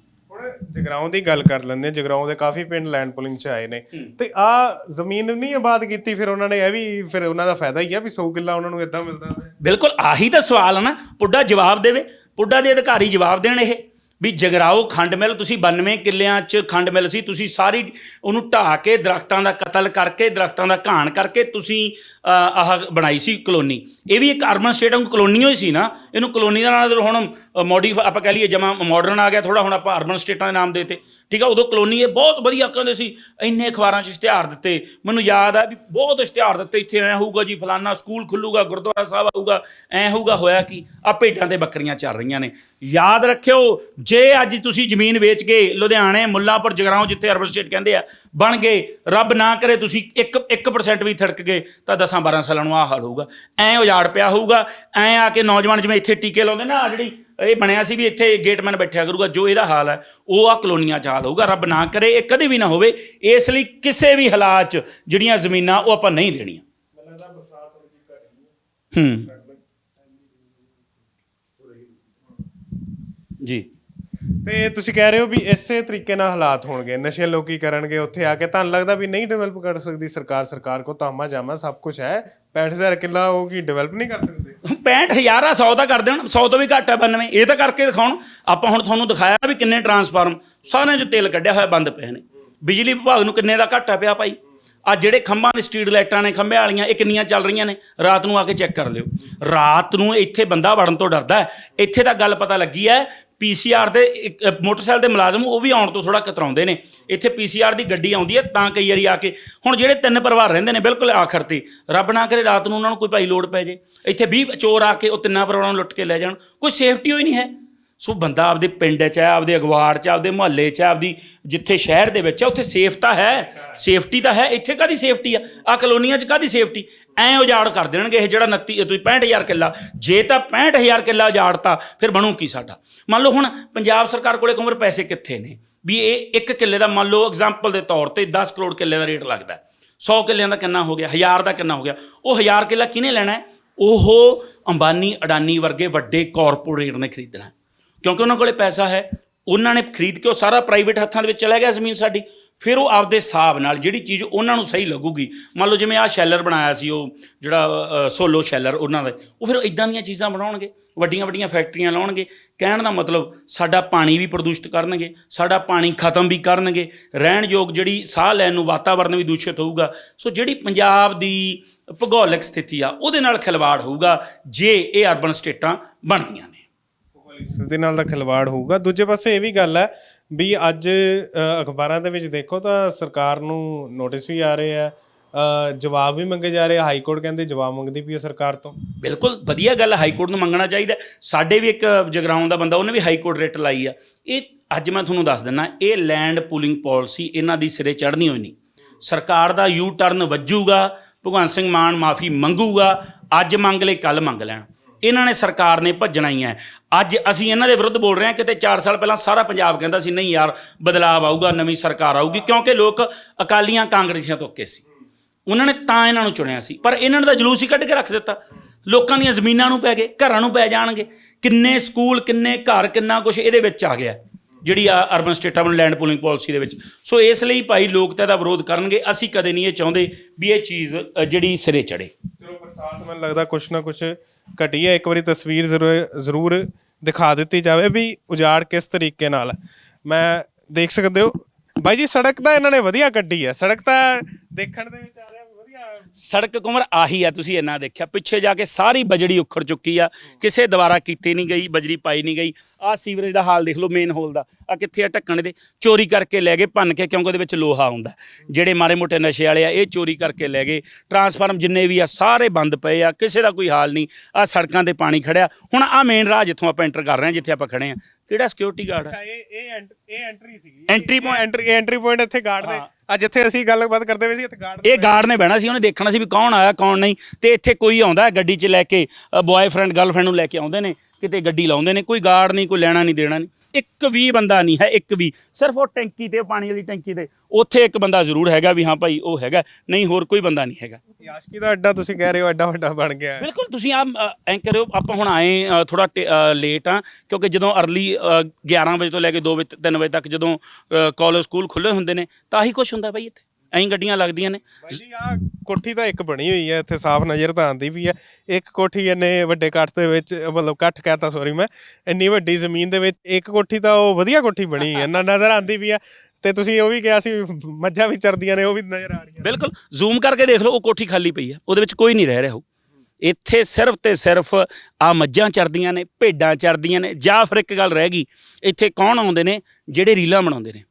ਜਗਰਾਉਂ ਦੀ ਗੱਲ ਕਰ ਲੈਂਦੇ ਹਾਂ। ਜਗਰਾਉਂ ਦੇ ਕਾਫੀ ਪਿੰਡ ਲੈਂਡ ਪੁਲਿੰਗ ਚ ਆਏ ਨੇ। ਤੇ ਆ ਜ਼ਮੀਨ ਨਹੀਂ ਆਬਾਦ ਕੀਤੀ ਫਿਰ ਉਹਨਾਂ ਨੇ ਇਹ ਵੀ ਫਿਰ ਉਹਨਾਂ ਦਾ ਫਾਇਦਾ ਹੀ ਆ ਵੀ 100 ਕਿੱਲਾ ਉਹਨਾਂ ਨੂੰ ਇਦਾਂ ਮਿਲਦਾ ਬਿਲਕੁਲ ਆਹੀ ਤਾਂ ਸਵਾਲ ਹੈ ਨਾ। ਪੁੱਡਾ ਜਵਾਬ ਦੇਵੇ। ਪੁੱਡਾ ਦੇ ਅਧਿਕਾਰੀ ਜਵਾਬ ਦੇਣ ਇਹ। ਵੀ ਜਗਰਾਓ ਖੰਡ ਮਿਲ, ਤੁਸੀਂ 92 ਕਿੱਲਿਆਂ 'ਚ ਖੰਡ ਮਿਲ ਸੀ, ਤੁਸੀਂ ਸਾਰੀ ਉਹਨੂੰ ਢਾਹ ਕੇ ਦਰਖਤਾਂ ਦਾ ਕਤਲ ਕਰਕੇ, ਦਰਖਤਾਂ ਦਾ ਘਾਣ ਕਰਕੇ ਤੁਸੀਂ ਆਹ ਬਣਾਈ ਸੀ ਕਲੋਨੀ। ਇਹ ਵੀ ਇੱਕ ਅਰਬਨ ਸਟੇਟ ਵਾਂਗ ਕਲੋਨੀ ਹੋਈ ਸੀ ਨਾ, ਇਹਨੂੰ ਕਲੋਨੀ ਦਾ ਨਾਮ ਹੁਣ ਮੋਡੀਫਾਈ ਆਪਾਂ ਕਹਿ ਲਈਏ ਜਮਾ ਮਾਡਰਨ ਆ ਗਿਆ ਥੋੜਾ ਹੁਣ ਆਪਾਂ ਅਰਬਨ ਸਟੇਟਾਂ ਦੇ ਨਾਮ ਦੇਤੇ ਠੀਕ ਆ, ਉਦੋਂ ਕਲੋਨੀ ਇਹ ਬਹੁਤ ਵਧੀਆ ਕਹਿੰਦੇ ਸੀ, ਇੰਨੇ ਅਖਬਾਰਾਂ 'ਚ ਇਸ਼ਤਿਹਾਰ ਦਿੱਤੇ। ਮੈਨੂੰ ਯਾਦ ਆ ਵੀ ਬਹੁਤ ਇਸ਼ਤਿਹਾਰ ਦਿੱਤੇ, ਇੱਥੇ ਐ ਹੋਊਗਾ ਜੀ, ਫਲਾਨਾ ਸਕੂਲ ਖੁੱਲੂਗਾ, ਗੁਰਦੁਆਰਾ ਸਾਹਿਬ ਆਊਗਾ, ਐ ਹੋਊਗਾ, ਹੋਇਆ ਕੀ? ਆ ਭੇਡਾਂ ਤੇ ਬੱਕਰੀਆਂ ਚੱਲ ਰਹੀਆਂ ਨੇ। ਯਾਦ ਰੱਖਿਓ ਜੇ ਅੱਜ ਤੁਸੀਂ ਜ਼ਮੀਨ ਵੇਚ ਕੇ ਲੁਧਿਆਣੇ, ਮੁੱਲਾਂਪੁਰ, ਜਗਰਾਉਂ ਜਿੱਥੇ ਅਰਬਨ ਸਟੇਟ ਕਹਿੰਦੇ ਆ, ਬਣ ਗਏ, ਰੱਬ ਨਾ ਕਰੇ ਤੁਸੀਂ 1 1% ਵੀ ਥੜਕ ਗਏ, ਤਾਂ 10 12 ਸਾਲਾਂ ਨੂੰ ਆ ਹਾਲ ਹੋਊਗਾ। ਐ ਉਜਾੜ ਪਿਆ ਹੋਊਗਾ, ਐ ਆ ਕੇ ਨੌਜਵਾਨ ਜਿਵੇਂ ਇੱਥੇ ਟੀਕੇ ਲਾਉਂਦੇ ਨਾ, ਆਹ ਜਿਹੜੀ ਇਹ ਬਣਿਆ ਸੀ ਵੀ ਇੱਥੇ ਗੇਟਮੈਨ ਬੈਠਿਆ ਕਰੂਗਾ, ਜੋ ਇਹਦਾ ਹਾਲ ਹੈ, ਉਹ ਆ ਕਲੋਨੀਆਂ 'ਚ ਹਾਲ ਹੋਊਗਾ। ਰੱਬ ਨਾ ਕਰੇ, ਇਹ ਕਦੇ ਵੀ ਨਾ ਹੋਵੇ, ਇਸ ਲਈ ਕਿਸੇ ਵੀ ਹਾਲਾਤ 'ਚ ਜਿਹੜੀਆਂ ਜ਼ਮੀਨਾਂ ਉਹ ਆਪਾਂ ਨਹੀਂ ਦੇਣੀਆਂ। ਹੂੰ। ਜੀ। ਤੇ ਤੁਸੀਂ ਕਹਿ ਰਹੇ ਹੋ ਵੀ ਇਸੇ ਤਰੀਕੇ ਨਾਲ ਹਾਲਾਤ ਹੋਣਗੇ, ਨਸ਼ੇ ਲੋਕੀ ਕਰਨਗੇ ਉੱਥੇ ਆ ਕੇ, ਤੁਹਾਨੂੰ ਲੱਗਦਾ ਵੀ ਨਹੀਂ ਡਿਵੈਲਪ ਕਰ ਸਕਦੀ ਸਰਕਾਰ ਸਰਕਾਰ ਕੋ ਤਾਮਾ ਜਾਮਾ ਸਭ ਕੁਝ ਹੈ 65000 ਕਿੱਲਾ ਉਹ ਕੀ ਡਿਵੈਲਪ ਨਹੀਂ ਕਰ ਸਕਦੇ? 65000 ਆ 100 ਤਾਂ ਕਰ ਦੇਣ 100 ਤੋਂ ਵੀ ਘੱਟ ਹੈ 92 ਇਹ ਤਾਂ ਕਰਕੇ ਦਿਖਾਉਣ, ਆਪਾਂ ਹੁਣ ਤੁਹਾਨੂੰ ਦਿਖਾਇਆ ਵੀ ਕਿੰਨੇ ਟਰਾਂਸਫਾਰਮ ਸਾਰਿਆਂ 'ਚ ਤੇਲ ਕੱਢਿਆ ਹੋਇਆ ਬੰਦ ਪਏ ਨੇ। ਬਿਜਲੀ ਵਿਭਾਗ ਨੂੰ ਕਿੰਨੇ ਦਾ ਘਾਟਾ ਪਿਆ ਭਾਈ? ਆ ਜਿਹੜੇ ਖੰਭਾਂ ਦੇ ਸਟਰੀਟ ਲਾਈਟਾਂ ਨੇ, ਖੰਭੇ ਵਾਲੀਆਂ, ਇਹ ਕਿੰਨੀਆਂ ਚੱਲ ਰਹੀਆਂ ਨੇ? ਰਾਤ ਨੂੰ ਆ ਕੇ ਚੈੱਕ ਕਰ ਲਿਓ। ਰਾਤ ਨੂੰ ਇੱਥੇ ਬੰਦਾ ਵੜਨ ਤੋਂ ਡਰਦਾ ਇੱਥੇ ਤਾਂ ਗੱਲ ਪਤਾ ਲੱਗੀ ਹੈ ਪੀਸੀਆਰ ਦੇ ਇੱਕ, ਅ, ਮੋਟਰਸਾਈਕਲ ਦੇ ਮੁਲਾਜ਼ਮ ਉਹ ਵੀ ਆਉਣ ਤੋਂ ਥੋੜਾ ਕਤਰਾਉਂਦੇ ਨੇ। ਇੱਥੇ ਪੀਸੀਆਰ ਦੀ ਗੱਡੀ ਆਉਂਦੀ ਹੈ ਤਾਂ ਕਈ ਵਾਰੀ ਆ ਕੇ ਹੁਣ ਜਿਹੜੇ ਤਿੰਨ ਪਰਿਵਾਰ ਰਹਿੰਦੇ ਨੇ ਬਿਲਕੁਲ ਆਖਰ ਤੇ ਰੱਬ ਨਾ ਕਰੇ ਰਾਤ ਨੂੰ ਉਹਨਾਂ ਨੂੰ ਕੋਈ ਭਾਈ ਲੋੜ ਪੈ ਜੇ। ਇੱਥੇ 20 ਚੋਰ ਆ ਕੇ ਉਹ ਤਿੰਨਾਂ ਪਰਿਵਾਰਾਂ ਨੂੰ ਲੁੱਟ ਕੇ ਲੈ ਜਾਣ। ਕੋਈ ਸੇਫਟੀ ਹੋਈ ਨਹੀਂ ਹੈ। ਸੋ ਬੰਦਾ ਆਪਦੇ ਪਿੰਡ 'ਚ ਹੈ ਆਪਦੇ ਅਗਵਾੜ 'ਚ ਆਪਦੇ ਮੁਹੱਲੇ 'ਚ ਹੈ, ਆਪਦੀ ਜਿੱਥੇ ਸ਼ਹਿਰ ਦੇ ਵਿੱਚ ਹੈ ਉੱਥੇ ਸੇਫ ਤਾਂ ਹੈ। ਸੇਫਟੀ ਤਾਂ ਹੈ ਇੱਥੇ ਕਾਦੀ ਸੇਫਟੀ ਆ? ਆ ਕਲੋਨੀਆਂ 'ਚ ਕਾਦੀ ਸੇਫਟੀ? ਐ ਉਜਾੜ ਕਰ ਦੇਣਗੇ ਇਹ ਜਿਹੜਾ 29 ਤੁਸੀਂ 65000 ਕਿੱਲਾ। ਜੇ ਤਾਂ 65000 ਕਿੱਲਾ ਉਜਾੜਤਾ ਫਿਰ ਬਣੂ ਕੀ ਸਾਡਾ? ਮੰਨ ਲਓ ਹੁਣ ਪੰਜਾਬ ਸਰਕਾਰ ਕੋਲੇ ਕਮਰ ਪੈਸੇ ਕਿੱਥੇ ਨੇ? ਵੀ ਇਹ ਇੱਕ ਕਿੱਲੇ ਦਾ ਮੰਨ ਲਓ ਐਗਜ਼ਾਮਪਲ ਦੇ ਤੌਰ ਤੇ 10 ਕਰੋੜ ਕਿੱਲੇ ਦਾ ਰੇਟ ਲੱਗਦਾ ਹੈ। 100 ਕਿੱਲਿਆਂ ਦਾ ਕਿੰਨਾ ਹੋ ਗਿਆ? 1000 ਦਾ ਕਿੰਨਾ ਹੋ ਗਿਆ? ਉਹ 1000 ਕਿੱਲਾ ਕਿਹਨੇ ਲੈਣਾ ਉਹ ਅੰਬਾਨੀ ਅਡਾਨੀ ਵਰਗੇ ਵੱਡੇ ਕਾਰਪੋਰੇਟ ਨੇ ਖਰੀਦਣਾ ਕਿਉਂਕਿ ਉਹਨਾਂ ਕੋਲੇ ਪੈਸਾ ਹੈ, ਉਹਨਾਂ ਨੇ ਖਰੀਦ ਕੇ ਉਹ ਸਾਰਾ ਪ੍ਰਾਈਵੇਟ ਹੱਥਾਂ ਦੇ ਵਿੱਚ ਚਲਾ ਗਿਆ ਜ਼ਮੀਨ ਸਾਡੀ। ਫਿਰ ਉਹ ਆਪਦੇ ਹਿਸਾਬ ਨਾਲ ਜਿਹੜੀ ਚੀਜ਼ ਉਹਨਾਂ ਨੂੰ ਸਹੀ ਲੱਗੂਗੀ, ਮੰਨ ਲਓ ਜਿਵੇਂ ਆਹ ਸ਼ੈਲਰ ਬਣਾਇਆ ਸੀ ਉਹ, ਜਿਹੜਾ ਸੋਲੋ ਸ਼ੈਲਰ ਉਹਨਾਂ ਦਾ, ਉਹ ਫਿਰ ਇਦਾਂ ਦੀਆਂ ਚੀਜ਼ਾਂ ਬਣਾਉਣਗੇ, ਵੱਡੀਆਂ ਵੱਡੀਆਂ ਫੈਕਟਰੀਆਂ ਲਾਉਣਗੇ। ਕਹਿਣ ਦਾ ਮਤਲਬ ਸਾਡਾ ਪਾਣੀ ਵੀ ਪ੍ਰਦੂਸ਼ਿਤ ਕਰਨਗੇ, ਸਾਡਾ ਪਾਣੀ ਖਤਮ ਵੀ ਕਰਨਗੇ ਰਹਿਣ ਯੋਗ ਜਿਹੜੀ ਸਾਹ ਲੈਣ ਨੂੰ ਵਾਤਾਵਰਨ ਵੀ ਦੂਸ਼ਿਤ ਹੋਊਗਾ। ਸੋ ਜਿਹੜੀ ਪੰਜਾਬ ਦੀ ਭੂਗੋਲਿਕ ਸਥਿਤੀ ਆ, ਉਹਦੇ ਨਾਲ ਖਿਲਵਾੜ ਹੋਊਗਾ ਜੇ ਇਹ ਅਰਬਨ ਸਟੇਟਾਂ ਬਣਦੀਆਂ ਨੇ। ਦੇ ਨਾਲ ਦਾ ਖਿਲਵਾੜ ਹੋਊਗਾ। ਦੂਜੇ ਪਾਸੇ ਇਹ ਵੀ ਗੱਲ ਹੈ ਵੀ ਅੱਜ ਅ, ਅਖਬਾਰਾਂ ਦੇ ਵਿੱਚ ਦੇਖੋ ਤਾਂ ਸਰਕਾਰ ਨੂੰ ਨੋਟਿਸ ਵੀ ਆ ਰਹੇ ਆ। ਅ, ਜਵਾਬ ਵੀ ਮੰਗੇ ਜਾ ਰਹੇ। ਆ ਹਾਈ ਕੋਰਟ ਕਹਿੰਦੇ ਜਵਾਬ ਮੰਗਦੀ ਪਈ ਹੈ ਸਰਕਾਰ ਤੋਂ। ਬਿਲਕੁਲ ਵਧੀਆ ਗੱਲ ਹੈ ਹਾਈ ਕੋਰਟ ਨੂੰ ਮੰਗਣਾ ਚਾਹੀਦਾ ਹੈ। ਸਾਡੇ ਵੀ ਇੱਕ ਜਗਰਾਉਂ ਦਾ ਬੰਦਾ ਉਹਨੇ ਵੀ ਹਾਈ ਕੋਰਟ ਰਿਟ ਲਾਈ ਆ। ਇਹ ਅੱਜ ਮੈਂ ਤੁਹਾਨੂੰ ਦੱਸ ਦਿੰਨਾ ਇਹ ਲੈਂਡ ਪੂਲਿੰਗ ਪਾਲਿਸੀ ਇਹਨਾਂ ਦੀ ਸਿਰੇ ਚੜ੍ਹਨੀ ਹੋਈ ਨਹੀਂ। ਸਰਕਾਰ ਦਾ ਯੂ ਟਰਨ ਵੱਜੂਗਾ ਭਗਵੰਤ ਸਿੰਘ ਮਾਨ ਮਾਫੀ ਮੰਗੂਗਾ ਅੱਜ ਮੰਗ ਲੈ ਕੱਲ ਮੰਗ ਲੈਣ। ਇਹਨਾਂ ਨੇ ਸਰਕਾਰ ਨੇ ਭੱਜਣਾ ਹੀ ਹੈ। ਅੱਜ ਅਸੀਂ ਇਹਨਾਂ ਦੇ ਵਿਰੁੱਧ ਬੋਲ ਰਹੇ ਹਾਂ, ਕਿਤੇ 4 ਸਾਲ ਪਹਿਲਾਂ ਸਾਰਾ ਪੰਜਾਬ ਕਹਿੰਦਾ ਸੀ, ਨਹੀਂ ਯਾਰ, ਬਦਲਾਵ ਆਊਗਾ, ਨਵੀਂ ਸਰਕਾਰ ਆਊਗੀ, ਕਿਉਂਕਿ ਲੋਕ ਅਕਾਲੀਆਂ ਕਾਂਗਰਸੀਆਂ ਤੋਂ ਅੱਕੇ ਸੀ। ਉਹਨਾਂ ਨੇ ਤਾਂ ਇਹਨਾਂ ਨੂੰ ਚੁਣਿਆ ਸੀ, ਪਰ ਇਹਨਾਂ ਨੇ ਤਾਂ ਜਲੂਸ ਹੀ ਕੱਢ ਕੇ ਰੱਖ ਦਿੱਤਾ। ਲੋਕਾਂ ਦੀਆਂ ਜ਼ਮੀਨਾਂ ਨੂੰ ਪੈ ਗਏ, ਘਰਾਂ ਨੂੰ ਪੈ ਜਾਣਗੇ। ਕਿੰਨੇ ਸਕੂਲ, ਕਿੰਨੇ ਘਰ, ਕਿੰਨਾ ਕੁਝ ਇਹਦੇ ਵਿੱਚ ਆ ਗਿਆ, ਜਿਹੜੀ ਆ ਅਰਬਨ ਸਟੇਟਾਂ ਵੱਲ ਲੈਂਡ ਪੂਲਿੰਗ ਪਾਲਿਸੀ ਦੇ ਵਿੱਚ। ਸੋ ਇਸ ਲਈ ਭਾਈ ਲੋਕ ਤਾਂ ਇਹਦਾ ਵਿਰੋਧ ਕਰਨਗੇ। ਅਸੀਂ ਕਦੇ ਨਹੀਂ ਇਹ ਚਾਹੁੰਦੇ ਵੀ ਇਹ ਚੀਜ਼ ਜਿਹੜੀ ਸਿਰੇ ਚੜੇ ਚਲੋ ਬਰਸਾਤ ਮੈਨੂੰ ਲੱਗਦਾ ਕੁਛ ਨਾ ਕੁਛ ਘਟੀ ਹੈ। ਇੱਕ ਵਾਰੀ ਤਸਵੀਰ ਜ਼ਰੂਰ ਜ਼ਰੂਰ ਦਿਖਾ ਦਿੱਤੀ ਜਾਵੇ ਵੀ ਉਜਾੜ ਕਿਸ ਤਰੀਕੇ ਨਾਲ। ਮੈਂ ਦੇਖ ਸਕਦੇ ਹੋ, ਬਾਈ ਜੀ, ਸੜਕ ਤਾਂ ਇਹਨਾਂ ਨੇ ਵਧੀਆ ਕੱਢੀ ਹੈ। ਸੜਕ ਤਾਂ ਦੇਖਣ ਦੇ ਵਿੱਚ ਆ ਰਿਹਾ ਵੀ ਵਧੀਆ। ਸੜਕ ਕੁਮਰ ਆਹੀ ਆ ਤੁਸੀਂ ਇੰਨਾ ਦੇਖਿਆ। ਪਿੱਛੇ ਜਾ ਕੇ ਸਾਰੀ ਬਜੜੀ ਉਖੜ ਚੁੱਕੀ ਆ। ਕਿਸੇ ਦੁਆਰਾ ਕੀਤੀ ਨਹੀਂ ਗਈ, ਬਜਰੀ ਪਾਈ ਨਹੀਂ ਗਈ। ਆ ਸੀਵਰੇਜ ਦਾ ਹਾਲ ਦੇਖ ਲਓ ਮੇਨ ਹੋਲ ਦਾ। ਆ ਕਿੱਥੇ ਆ ਢੱਕਣ ਦੇ? ਚੋਰੀ ਕਰਕੇ ਲੈ ਗਏ ਭੰਨ ਕੇ ਕਿਉਂਕਿ ਉਹਦੇ ਵਿੱਚ ਲੋਹਾ ਹੁੰਦਾ। ਜਿਹੜੇ ਮਾਰੇ ਮੋਟੇ ਨਸ਼ੇ ਵਾਲੇ ਆ ਇਹ ਚੋਰੀ ਕਰਕੇ ਲੈ ਗਏ। ਟਰਾਂਸਫਾਰਮ ਜਿੰਨੇ ਵੀ ਆ ਸਾਰੇ ਬੰਦ ਪਏ ਆ ਕਿਸੇ ਦਾ ਕੋਈ ਹਾਲ ਨਹੀਂ। ਆ ਸੜਕਾਂ ਤੇ ਪਾਣੀ ਖੜਿਆ। ਹੁਣ ਆ ਮੇਨ ਰਾਹ ਜਿੱਥੋਂ ਆਪਾਂ ਐਂਟਰ ਕਰ ਰਹੇ ਹਾਂ ਜਿੱਥੇ ਆਪਾਂ ਖੜੇ ਆ ਕਿਹੜਾ ਸਿਕਿਉਰਿਟੀ ਗਾਰਡ ਆ? ਇਹ ਇਹ ਐਂਟ- ਇਹ ਐਂਟਰੀ ਸੀਗੀ। Entry point- entry entry point ਇੱਥੇ ਗਾਰਡ ਦੇ। ਆ ਜਿੱਥੇ ਅਸੀਂ ਗੱਲਬਾਤ ਕਰਦੇ ਪਏ ਸੀ ਇੱਥੇ ਗਾਰਡ ਇਹ ਗਾਰਡ ਨੇ ਬਹਿਣਾ ਸੀ ਉਹਨੇ ਦੇਖਣਾ ਸੀ ਵੀ ਕੌਣ ਆਇਆ ਕੌਣ ਨਹੀਂ। ਤੇ ਇੱਥੇ ਕੋਈ ਆਉਂਦਾ ਹੈ ਗੱਡੀ 'ਚ ਲੈ ਕੇ ਬॉयਫ੍ਰੈਂਡ ਗਰਲਫ੍ਰੈਂਡ ਨੂੰ ਲੈ ਕੇ ਆਉਂਦੇ ਨੇ। ਕਿਤੇ ਗੱਡੀ ਲਾਉਂਦੇ ਨੇ ਕੋਈ ਗਾਰਡ ਨਹੀਂ ਕੋਈ ਲੈਣਾ ਨਹੀਂ ਦੇਣਾ ਨਹੀਂ। ਇੱਕ ਵੀ ਬੰਦਾ ਨਹੀਂ ਹੈ ਇੱਕ ਵੀ। ਸਿਰਫ ਉਹ ਟੈਂਕੀ ਤੇ ਪਾਣੀ ਵਾਲੀ ਟੈਂਕੀ ਤੇ। ਉੱਥੇ ਇੱਕ ਬੰਦਾ ਜ਼ਰੂਰ ਹੈਗਾ ਵੀ ਹਾਂ ਭਾਈ ਉਹ ਹੈਗਾ। ਨਹੀਂ ਹੋਰ ਕੋਈ ਬੰਦਾ ਨਹੀਂ ਹੈਗਾ। ਯਾਸ਼ਕੀ ਦਾ ਅੱਡਾ ਤੁਸੀਂ ਕਹਿ ਰਹੇ ਹੋ ਐਡਾ ਵੱਡਾ ਬਣ ਗਿਆ ਹੈ। ਬਿਲਕੁਲ ਤੁਸੀਂ ਆ ਐਂ ਕਰਿਓ ਆਪਾਂ ਹੁਣ ਆਏ ਥੋੜਾ ਲੇਟ ਆ ਕਿਉਂਕਿ ਜਦੋਂ ਅਰਲੀ 11 ਵਜੇ ਤੋਂ ਲੈ ਕੇ 2 ਵਜੇ 3 ਵਜੇ ਤੱਕ ਜਦੋਂ ਕਾਲਜ ਸਕੂਲ ਖੁੱਲੇ ਹੁੰਦੇ ਨੇ ਤਾਂ ਆਹੀ ਕੁਝ ਹੁੰਦਾ ਬਾਈ ਇੱਥੇ। ਐਂ ਗੱਡੀਆਂ ਲੱਗਦੀਆਂ ਨੇ। ਬਾਈ ਜੀ ਆ ਕੋਠੀ ਤਾਂ ਇੱਕ ਬਣੀ ਹੋਈ ਹੈ ਇੱਥੇ ਸਾਫ਼ ਨਜ਼ਰ ਤਾਂ ਆਉਂਦੀ ਵੀ ਹੈ। ਇੱਕ ਕੋਠੀ ਇੰਨੇ ਵੱਡੇ ਕੱਟ ਦੇ ਵਿੱਚ ਮਤਲਬ ਕੱਟ ਕਹਤਾ ਸੌਰੀ ਮੈਂ ਇੰਨੀ ਵੱਡੀ ਜ਼ਮੀਨ ਦੇ ਵਿੱਚ ਇੱਕ ਕੋਠੀ ਤਾਂ ਉਹ ਵਧੀਆ ਕੋਠੀ ਬਣੀ ਹੈ ਨਾ ਨਜ਼ਰ ਆਉਂਦੀ ਵੀ ਹੈ। ਤੇ ਤੁਸੀਂ ਉਹ ਵੀ ਕਿਹਾ ਸੀ ਮੱਝਾਂ ਵੀ ਚਰਦੀਆਂ ਨੇ ਉਹ ਵੀ ਨਜ਼ਰ ਆ ਰਹੀਆਂ ਬਿਲਕੁਲ ਜ਼ੂਮ ਕਰਕੇ ਦੇਖ ਲਓ ਉਹ ਕੋਠੀ ਖਾਲੀ ਪਈ ਆ ਉਹਦੇ ਵਿੱਚ ਕੋਈ ਨਹੀਂ ਰਹਿ ਰਿਹਾ ਉਹ। ਇੱਥੇ ਸਿਰਫ ਤੇ ਸਿਰਫ ਆ ਮੱਝਾਂ ਚਰਦੀਆਂ ਨੇ ਭੇਡਾਂ ਚਰਦੀਆਂ ਨੇ ਜਾਂ ਫਿਰ ਇੱਕ ਗੱਲ ਰਹਿ ਗਈ ਇੱਥੇ ਕੌਣ ਆਉਂਦੇ ਨੇ ਜਿਹੜੇ ਰੀਲਾਂ ਬਣਾਉਂਦੇ ਨੇ।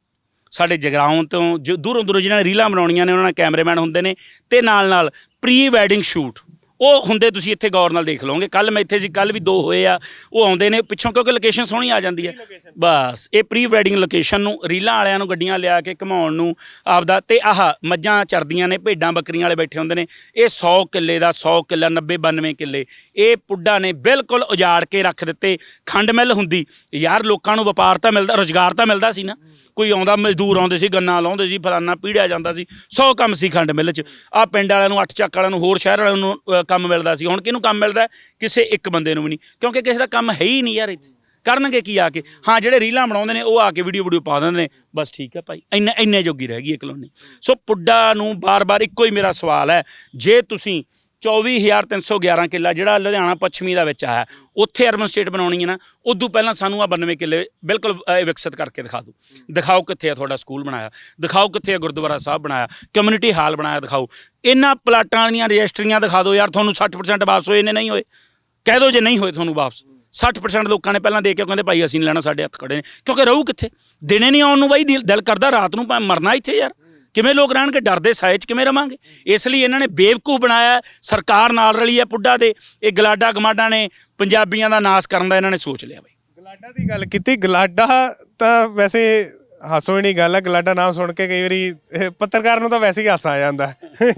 ਸਾਡੇ ਜਗਰਾਉਂ ਤੋਂ ਜੋ ਦੂਰੋਂ ਦੂਰੋਂ ਜਿਨ੍ਹਾਂ ਨੇ ਰੀਲਾਂ ਬਣਾਉਣੀਆਂ ਨੇ, ਉਹਨਾਂ ਨਾਲ ਕੈਮਰਾਮੈਨ ਹੁੰਦੇ ਨੇ ਤੇ ਨਾਲ ਨਾਲ ਪ੍ਰੀ ਵੈਡਿੰਗ ਸ਼ੂਟ ਉਹ ਹੁੰਦੇ ਤੁਸੀਂ ਇੱਥੇ ਗੌਰ ਨਾਲ ਦੇਖ ਲਓਗੇ। ਕੱਲ ਮੈਂ ਇੱਥੇ ਸੀ ਕੱਲ ਵੀ ਦੋ ਹੋਏ ਆ। ਉਹ ਆਉਂਦੇ ਨੇ ਪਿੱਛੋਂ ਕਿਉਂਕਿ ਲੋਕੇਸ਼ਨ ਸੋਹਣੀ ਆ ਜਾਂਦੀ ਹੈ ਬਸ, ਇਹ ਪ੍ਰੀ ਵੈਡਿੰਗ ਲੋਕੇਸ਼ਨ ਨੂੰ, ਰੀਲਾਂ ਵਾਲਿਆਂ ਨੂੰ ਗੱਡੀਆਂ ਲਿਆ ਕੇ ਘਮਾਉਣ ਨੂੰ ਆਪਦਾ ਤੇ ਆਹ ਮੱਝਾਂ ਚਰਦੀਆਂ ਨੇ, ਭੇਡਾਂ ਬੱਕਰੀਆਂ ਵਾਲੇ ਬੈਠੇ ਹੁੰਦੇ ਨੇ। ਇਹ 100 ਕਿੱਲੇ ਦਾ 100 ਕਿੱਲਾ 90 92 ਕਿੱਲੇ। ਇਹ ਪੁੱਡਾ ਨੇ ਬਿਲਕੁਲ ਉਜਾੜ ਕੇ ਰੱਖ ਦਿੱਤੇ। ਖੰਡ ਮਿੱਲ ਹੁੰਦੀ। ਯਾਰ ਲੋਕਾਂ ਨੂੰ ਵਪਾਰ ਤਾਂ ਮਿਲਦਾ, ਰੋਜ਼ਗਾਰ ਤਾਂ ਮਿਲਦਾ ਸੀ ਨਾ। ਕੋਈ ਆਉਂਦਾ, ਮਜ਼ਦੂਰ ਆਉਂਦੇ ਸੀ, ਗੰਨਾ ਲਾਉਂਦੇ ਸੀ, ਫਲਾਨਾ ਪੀੜਿਆ ਜਾਂਦਾ ਸੀ। 100 ਕੰਮ ਸੀ ਖੰਡ ਮਿੱਲ 'ਚ। ਆ ਪਿੰਡ ਵਾਲਿਆਂ ਨੂੰ, ਅੱਠ ਚੱਕ ਵਾਲਿਆਂ ਨੂੰ, ਹੋਰ ਸ਼ਹਿਰ ਵਾਲਿਆਂ ਨੂੰ ਕੰਮ ਮਿਲਦਾ ਸੀ, ਹੁਣ ਕਿਹਨੂੰ ਕੰਮ ਮਿਲਦਾ ਕਿਸੇ ਇੱਕ ਬੰਦੇ ਨੂੰ ਵੀ ਨਹੀਂ, ਕਿਉਂਕਿ ਕਿਸੇ ਦਾ ਕੰਮ ਹੈ ਹੀ ਨਹੀਂ ਯਾਰ ਇੱਥੇ। ਕਰਨਗੇ ਕੀ ਆ ਕੇ? ਹਾਂ, ਜਿਹੜੇ ਰੀਲਾਂ ਬਣਾਉਂਦੇ ਨੇ, ਉਹ ਆ ਕੇ ਵੀਡੀਓ ਵੀਡੀਓ ਪਾ ਦਿੰਦੇ ਨੇ। ਬਸ ਠੀਕ ਹੈ ਭਾਈ, ਇੰਨੇ ਇੰਨੇ ਜੋਗੀ ਰਹਿ ਗਈ ਇਹ ਕਲੋਨੀ। ਸੋ ਪੁੱਡਾ ਨੂੰ ਬਾਰ-ਬਾਰ ਇੱਕੋ ਹੀ ਮੇਰਾ ਸਵਾਲ ਹੈ, ਜੇ ਤੁਸੀਂ 24311 ਕਿੱਲਾ, ਜਿਹੜਾ ਲੁਧਿਆਣਾ ਪੱਛਮੀ ਦਾ ਵਿੱਚ ਆਇਆ ਉੱਥੇ ਅਰਬਨ ਸਟੇਟ ਬਣਾਉਣੀ ਹੈ ਨਾ, ਉਦੋਂ ਪਹਿਲਾਂ ਸਾਨੂੰ ਆ 92 ਕਿੱਲੇ ਬਿਲਕੁਲ ਵਿਕਸਿਤ ਕਰਕੇ ਦਿਖਾ ਦਿਓ। ਦਿਖਾਓ ਕਿੱਥੇ ਆ ਤੁਹਾਡਾ ਸਕੂਲ ਬਣਾਇਆ, ਦਿਖਾਓ ਕਿੱਥੇ ਆ ਗੁਰਦੁਆਰਾ ਸਾਹਿਬ ਬਣਾਇਆ ਕਮਿਊਨਿਟੀ ਹਾਲ ਬਣਾਇਆ ਦਿਖਾਓ। ਇਹਨਾਂ ਪਲਾਟਾਂ ਵਾਲੀਆਂ ਰਜਿਸਟਰੀਆਂ ਦਿਖਾ ਦਿਓ ਯਾਰ, ਤੁਹਾਨੂੰ 60% ਵਾਪਸ ਹੋਏ ਨੇ, ਨਹੀਂ ਹੋਏ। ਕਹਿ ਦਿਓ ਜੇ ਨਹੀਂ ਹੋਏ ਤੁਹਾਨੂੰ ਵਾਪਸ। 60% ਲੋਕਾਂ ਨੇ ਪਹਿਲਾਂ ਦੇ ਕੇ ਕਹਿੰਦੇ, ਭਾਈ ਅਸੀਂ ਨਹੀਂ ਲੈਣਾ, ਸਾਡੇ ਹੱਥ ਖੜੇ ਨੇ। ਕਿਉਂਕਿ ਰਹੂ ਕਿੱਥੇ? ਦਿਨੇ ਨਹੀਂ ਆਉਣ ਨੂੰ ਬਾਈ, ਦਿਲ ਦਿਲ ਕਰਦਾ ਰਾਤ ਨੂੰ, ਭਾਵੇਂ ਮਰਨਾ ਇੱਥੇ ਯਾਰ। ਕਿਵੇਂ ਲੋਕ ਰਹਿਣਗੇ? ਡਰਦੇ ਸਾਏ 'ਚ ਕਿਵੇਂ ਰਵਾਂਗੇ? ਇਸ ਲਈ ਇਹਨਾਂ ਨੇ ਬੇਵਕੂਫ ਬਣਾਇਆ ਸਰਕਾਰ ਨਾਲ ਰਲੀ ਹੈ ਪੁੱਡਾ ਦੇ। ਇਹ ਗਲਾਡਾ ਗਮਾਡਾ ਨੇ ਪੰਜਾਬੀਆਂ ਦਾ ਨਾਸ ਕਰਨ ਦਾ ਇਹਨਾਂ ਨੇ ਸੋਚ ਲਿਆ ਬਾਈ। ਗਲਾਡਾ ਦੀ ਗੱਲ ਕੀਤੀ। ਗਲਾਡਾ ਤਾਂ ਵੈਸੇ ਹਾਸੋ ਹੀ ਨਹੀਂ ਗੱਲ ਹੈ ਗਲਾਡਾ ਨਾਮ ਸੁਣ ਕੇ ਕਈ ਵਾਰੀ ਇਹ ਪੱਤਰਕਾਰ ਨੂੰ ਤਾਂ ਵੈਸੇ ਹੀ ਹਾਸਾ ਆ ਜਾਂਦਾ।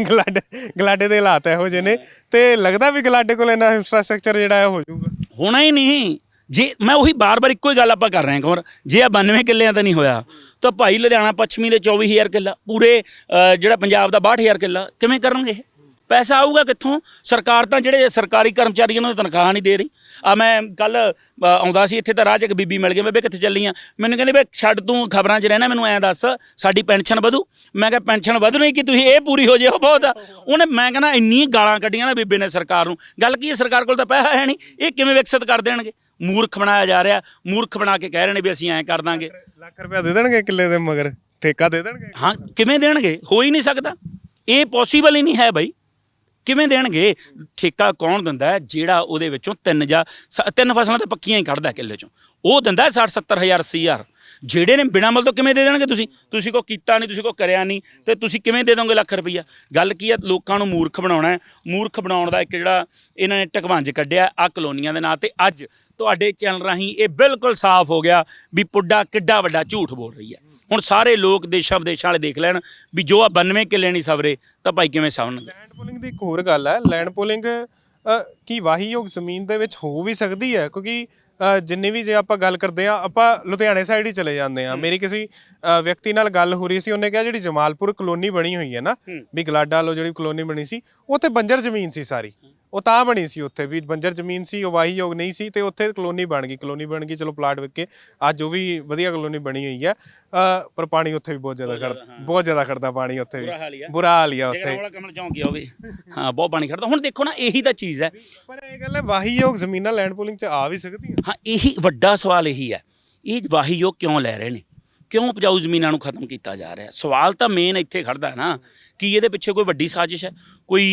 ਗਲਾਡੇ ਗਲਾਡੇ ਦੇ ਹਾਲਾਤ ਇਹੋ ਜਿਹੇ ਨੇ। ਤੇ ਲੱਗਦਾ ਵੀ ਗਲਾਡੇ ਕੋਲ ਇੰਨਾ ਇਨਫਰਾਸਟ੍ਰਕਚਰ ਜਿਹੜਾ ਹੈ ਹੋ ਜਾਊਗਾ। ਹੋਣਾ ਹੀ ਨਹੀਂ। ਜੇ ਮੈਂ ਉਹੀ ਬਾਰ-ਬਾਰ ਇੱਕੋ ਹੀ ਗੱਲ ਆਪਾਂ ਕਰ ਰਹੇ ਹਾਂ ਕਮਰ ਜੇ ਆ 92 ਕਿੱਲਿਆਂ ਤਾਂ ਨਹੀਂ ਹੋਇਆ, ਤਾਂ ਭਾਈ ਲੁਧਿਆਣਾ ਪੱਛਮੀ ਦੇ 24000 ਕਿੱਲਾ, ਪੂਰੇ ਜਿਹੜਾ ਪੰਜਾਬ ਦਾ 62000 ਕਿੱਲਾ, ਕਿਵੇਂ ਕਰਨਗੇ? ਇਹ? ਪੈਸਾ ਆਊਗਾ ਕਿੱਥੋਂ? ਸਰਕਾਰ ਤਾਂ ਜਿਹੜੇ ਸਰਕਾਰੀ ਕਰਮਚਾਰੀਆਂ ਨੂੰ ਤਨਖਾਹ ਨਹੀਂ ਦੇ ਰਹੀ। ਆ ਮੈਂ ਕੱਲ ਆਉਂਦਾ ਸੀ, ਇੱਥੇ ਤਾਂ ਰਾਹ 'ਚ ਇੱਕ ਬੀਬੀ ਮਿਲ ਗਈ, ਮੈਂ ਬੇ ਕਿੱਥੇ ਚੱਲੀ ਆ? ਮੈਨੂੰ ਕਹਿੰਦੀ ਬੇ ਛੱਡ ਤੂੰ ਖਬਰਾਂ 'ਚ ਰਹਿਣਾ, ਮੈਨੂੰ ਐਂ ਦੱਸ, ਸਾਡੀ ਪੈਨਸ਼ਨ ਵਧੂ? ਮੈਂ ਕਿਹਾ, ਪੈਨਸ਼ਨ ਵਧੂ ਨਹੀਂ ਕਿ ਤੁਸੀਂ? ਇਹ ਪੂਰੀ ਹੋ ਜੇ ਉਹ ਬਹੁਤ ਆ। ਉਹਨੇ ਮੈਂ ਕਹਿੰਦਾ ਇੰਨੀ ਗਾਲਾਂ ਕੱਢੀਆਂ ਨਾ ਬੀਬੇ ਨੇ ਸਰਕਾਰ ਨੂੰ। ਗੱਲ ਕੀ ਹੈ, ਸਰਕਾਰ ਕੋਲ ਤਾਂ ਪੈਸਾ ਹੈ ਨਹੀਂ। ਇਹ ਕਿਵੇਂ ਵਿਕਸਿਤ ਕਰ ਦੇਣਗੇ? ਮੂਰਖ ਬਣਾਇਆ ਜਾ ਰਿਹਾ ਮੂਰਖ ਬਣਾ ਕੇ ਕਹਿ ਰਹੇ ਨੇ ਵੀ ਅਸੀਂ ਐਂ ਕਰ ਦਾਂਗੇ। ਲੱਖ ਰੁਪਇਆ ਦੇ ਦੇਣਗੇ ਕਿੱਲੇ ਦੇ ਮਗਰ? ਠੇਕਾ ਦੇ ਦੇਣਗੇ? ਹਾਂ ਕਿਵੇਂ ਦੇਣਗੇ? ਹੋ ਹੀ ਨਹੀਂ ਸਕਦਾ। ਇਹ ਪੋਸੀਬਲ ਹੀ ਨਹੀਂ ਹੈ ਬਾਈ। ਕਿਵੇਂ ਦੇਣਗੇ? ਠੇਕਾ ਕੌਣ ਦਿੰਦਾ? ਜਿਹੜਾ ਉਹਦੇ ਵਿੱਚੋਂ ਤਿੰਨ ਜਾਂ ਤਿੰਨ ਫਸਲਾਂ ਤਾਂ ਪੱਕੀਆਂ ਹੀ ਕੱਢਦਾ ਕਿੱਲੇ ਚੋਂ। ਉਹ ਦਿੰਦਾ 60 70 ਹਜ਼ਾਰ 80 ਹਜ਼ਾਰ। ਜਿਹੜੇ ਨੇ ਬਿਨਾਂ ਮੁੱਲ ਤੋਂ ਕਿਵੇਂ ਦੇ ਦੇਣਗੇ ਤੁਸੀਂ? ਤੁਸੀਂ ਕੋ ਕੀਤਾ ਨਹੀਂ ਤੁਸੀਂ ਕੋ ਕਰਿਆ ਨਹੀਂ ਤੇ ਤੁਸੀਂ ਕਿਵੇਂ ਦੇ ਦੋਗੇ ਲੱਖ ਰੁਪਈਆ ਗੱਲ ਕੀ ਹੈ? ਲੋਕਾਂ ਨੂੰ ਮੂਰਖ ਬਣਾਉਣਾ ਹੈ। ਮੂਰਖ ਬਣਾਉਣ ਦਾ ਇੱਕ ਜਿਹੜਾ ਇਹਨਾਂ ਨੇ ਟਕਵੰਜ ਕੱਢਿਆ ਆ ਕਲੋਨੀਆਂ ਦੇ ਨਾਂ ਤੇ ਅੱਜ। ਤੁਹਾਡੇ ਚੈਨਲ ਰਾਹੀਂ ਇਹ ਬਿਲਕੁਲ ਸਾਫ਼ ਹੋ ਗਿਆ ਵੀ ਪੁੱਡਾ ਕਿੱਡਾ ਵੱਡਾ ਝੂਠ ਬੋਲ ਰਹੀ ਹੈ। ਹੁਣ ਸਾਰੇ ਲੋਕ ਦੇਸ਼ਾਂ ਵਿਦੇਸ਼ਾਂ ਵਾਲੇ ਦੇਖ ਲੈਣ ਵੀ ਜੋ ਆ 92 ਕਿੱਲੇ ਨਹੀਂ ਸਵਰੇ ਤਾਂ ਭਾਈ ਕਿਵੇਂ ਸਵਰਨਗੇ ਲੈਂਡ ਪੂਲਿੰਗ ਦੀ ਇੱਕ ਹੋਰ ਗੱਲ ਹੈ ਲੈਂਡ ਪੂਲਿੰਗ ਕੀ ਵਾਹੀਯੋਗ ਜ਼ਮੀਨ ਦੇ ਵਿੱਚ ਹੋ ਵੀ ਸਕਦੀ ਹੈ? ਕਿਉਂਕਿ ਅ, ਜਿੰਨੀ ਵੀ ਜੇ ਆਪਾਂ ਗੱਲ ਕਰਦੇ ਆ ਆਪਾਂ ਲੁਧਿਆਣੇ ਸਾਈਡ ਹੀ ਚਲੇ ਜਾਂਦੇ ਆ ਮੇਰੀ ਕਿਸੇ ਅ, ਵਿਅਕਤੀ ਨਾਲ ਗੱਲ ਹੋ ਰਹੀ ਸੀ ਉਹਨੇ ਕਿਹਾ ਜਿਹੜੀ ਜਮਾਲਪੁਰ ਕਲੋਨੀ ਬਣੀ ਹੋਈ ਹੈ ਨਾ ਵੀ ਗਲਾਡਾ ਵੱਲੋਂ ਜਿਹੜੀ ਕਲੋਨੀ ਬਣੀ ਸੀ ਤੇ ਬੰਜਰ ਜ਼ਮੀਨ ਸੀ ਸਾਰੀ। ਉਹ ਤਾਂ ਬਣੀ ਸੀ ਉੱਥੇ ਵੀ ਬੰਜਰ ਜ਼ਮੀਨ ਸੀ ਉਹ ਵਾਹੀਯੋਗ ਨਹੀਂ ਸੀ ਤੇ ਉੱਥੇ ਕਲੋਨੀ ਬਣ ਗਈ ਕਲੋਨੀ ਬਣ ਗਈ ਚਲੋ ਪਲਾਟ ਵਿਕ ਕੇ ਅੱਜ ਉਹ ਵੀ ਵਧੀਆ ਕਲੋਨੀ ਬਣੀ ਹੋਈ ਹੈ ਅ, ਪਰ ਪਾਣੀ ਉੱਥੇ ਵੀ ਬਹੁਤ ਜ਼ਿਆਦਾ ਖੜਦਾ ਬਹੁਤ ਜ਼ਿਆਦਾ ਖੜਦਾ ਪਾਣੀ ਉੱਥੇ ਵੀ। ਬੁਰਾ ਹਾਲ ਹੀ ਆ। ਆ ਉੱਥੇ। ਵਾਲਾ ਕਮਲ ਚੌਂਕ ਹੀ ਆ ਉਹ ਵੀ। ਹਾਂ ਬਹੁਤ ਪਾਣੀ ਖੜਦਾ ਹੁਣ ਦੇਖੋ ਨਾ ਇਹੀ ਤਾਂ ਚੀਜ਼ ਹੈ। ਪਰ ਇਹ ਗੱਲ ਹੈ ਵਾਹੀਯੋਗ ਜ਼ਮੀਨਾਂ ਲੈਂਡ ਪੂਲਿੰਗ 'ਚ ਆ ਵੀ ਸਕਦੀਆਂ। ਹਾਂ ਇਹੀ ਵੱਡਾ ਸਵਾਲ ਇਹੀ ਹੈ। ਇਹ ਵਾਹੀਯੋਗ ਕਿਉਂ ਲੈ ਰਹੇ ਨੇ? ਕਿਉਂ ਉਪਜਾਊ ਜ਼ਮੀਨਾਂ ਨੂੰ ਖਤਮ ਕੀਤਾ ਜਾ ਰਿਹਾ? ਸਵਾਲ ਤਾਂ ਮੇਨ ਇੱਥੇ ਖੜਦਾ ਨਾ ਕਿ ਇਹਦੇ ਪਿੱਛੇ ਕੋਈ ਵੱਡੀ ਸਾਜ਼ਿਸ਼ ਹੈ? ਕੋਈ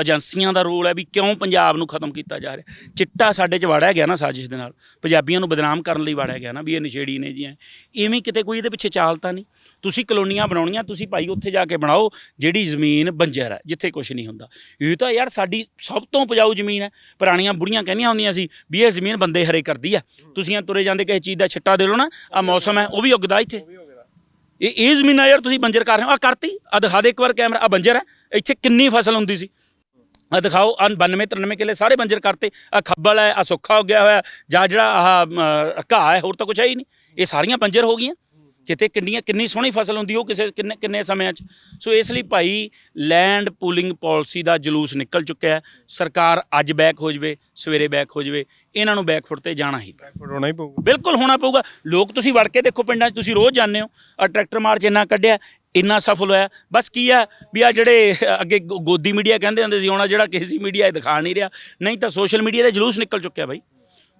ਏਜੰਸੀਆਂ ਦਾ ਰੋਲ ਹੈ ਵੀ ਕਿਉਂ ਪੰਜਾਬ ਨੂੰ ਖਤਮ ਕੀਤਾ ਜਾ ਰਿਹਾ? ਚਿੱਟਾ ਸਾਡੇ 'ਚ ਵੜਿਆ ਗਿਆ ਨਾ ਸਾਜ਼ਿਸ਼ ਦੇ ਨਾਲ। ਪੰਜਾਬੀਆਂ ਨੂੰ ਬਦਨਾਮ ਕਰਨ ਲਈ ਵੜਿਆ ਗਿਆ ਨਾ ਵੀ ਇਹ ਨਸ਼ੇੜੀ ਨੇ ਜੀ ਐ। ਇਵੇਂ ਕਿਤੇ ਕੋਈ ਇਹਦੇ ਪਿੱਛੇ ਚਾਲ ਤਾਂ ਨਹੀਂ? ਤੁਸੀਂ ਕਲੋਨੀਆਂ ਬਣਾਉਣੀਆਂ, ਤੁਸੀਂ ਭਾਈ ਉੱਥੇ ਜਾ ਕੇ ਬਣਾਓ, ਜਿਹੜੀ ਜ਼ਮੀਨ ਬੰਜਰ ਹੈ, ਜਿੱਥੇ ਕੁਝ ਨਹੀਂ ਹੁੰਦਾ। ਇਹ ਤਾਂ ਯਾਰ ਸਾਡੀ ਸਭ ਤੋਂ ਉਪਜਾਊ ਜ਼ਮੀਨ ਹੈ। ਪੁਰਾਣੀਆਂ ਬੁੜੀਆਂ ਕਹਿੰਦੀਆਂ ਹੁੰਦੀਆਂ ਸੀ ਵੀ ਇਹ ਜ਼ਮੀਨ ਬੰਦੇ ਹਰੇ ਕਰਦੀ ਆ ਤੁਸੀਂ ਆ ਤੁਰੇ ਜਾਂਦੇ ਕਿਸੇ ਚੀਜ਼ ਦਾ ਛਿੱਟਾ ਦੇ ਲਓ ਨਾ ਆ ਮੌਸਮ ਹੈ, ਉਹ ਵੀ ਉੱਗਦਾ ਇੱਥੇ। ਇਹ ਇਹ ਜ਼ਮੀਨਾਂ ਯਾਰ ਤੁਸੀਂ ਬੰਜਰ ਕਰ ਰਹੇ ਹੋ ਆ ਕਰਤੀ ਆ ਦਿਖਾ ਦੇ ਇੱਕ ਵਾਰ ਕੈਮਰਾ ਆ ਬੰਜਰ ਹੈ, ਇੱਥੇ ਕਿੰਨੀ ਫਸਲ ਹੁੰਦੀ ਸੀ। ਆ ਦਿਖਾਓ ਆ 92 93 ਕਿੱਲੇ ਸਾਰੇ ਬੰਜਰ ਕਰਤੇ ਆ ਖੱਬਲ ਹੈ ਆ ਸੁੱਖਾ ਹੋ ਗਿਆ ਹੋਇਆ, ਜਾਂ ਜਿਹੜਾ ਆਹ ਘਾਹ ਹੈ, ਹੋਰ ਤਾਂ ਕੁਛ ਹੈ ਹੀ ਨਹੀਂ। ਇਹ ਸਾਰੀਆਂ ਬੰਜਰ ਹੋ ਗਈਆਂ। ਕਿਤੇ ਕਿੰਨੀਆਂ ਕਿੰਨੀ ਸੋਹਣੀ ਫਸਲ ਹੁੰਦੀ ਉਹ ਕਿਸੇ ਕਿੰਨੇ ਕਿੰਨੇ ਸਮਿਆਂ 'ਚ। ਸੋ ਇਸ ਲਈ ਭਾਈ ਲੈਂਡ ਪੂਲਿੰਗ ਪਾਲਿਸੀ ਦਾ ਜਲੂਸ ਨਿਕਲ ਚੁੱਕਿਆ ਹੈ। ਸਰਕਾਰ ਅੱਜ ਬੈਕ ਹੋ ਜਵੇ ਸਵੇਰੇ ਬੈਕ ਹੋ ਜਵੇ ਇਹਨਾਂ ਨੂੰ ਬੈਕਫੁੱਟ ਤੇ ਜਾਣਾ ਹੀ ਪੈਣਾ। ਹੋਣਾ ਹੀ ਪਊਗਾ। ਬਿਲਕੁਲ ਹੋਣਾ ਪਊਗਾ। ਲੋਕ ਤੁਸੀਂ ਵੜ ਕੇ ਦੇਖੋ ਪਿੰਡਾਂ 'ਚ ਤੁਸੀਂ ਰੋਜ਼ ਜਾਂਦੇ ਹੋ ਆ ਟਰੈਕਟਰ ਮਾਰਚ ਇੰਨਾ ਕੱਢਿਆ ਇੰਨਾ ਸਫਲ ਹੋਇਆ। ਬਸ ਕੀ ਆ ਵੀ ਆ ਜਿਹੜੇ ਅੱਗੇ ਗੋ- ਗੋਦੀ ਮੀਡੀਆ ਕਹਿੰਦੇ ਹੁੰਦੇ ਸੀ ਹੁਣ ਆਹ ਜਿਹੜਾ ਕਿਸੇ ਮੀਡੀਆ ਇਹ ਦਿਖਾ ਨਹੀਂ ਰਿਹਾ। ਨਹੀਂ ਤਾਂ ਸੋਸ਼ਲ ਮੀਡੀਆ ਦਾ ਜਲੂਸ ਨਿਕਲ ਚੁੱਕਿਆ ਬਾਈ।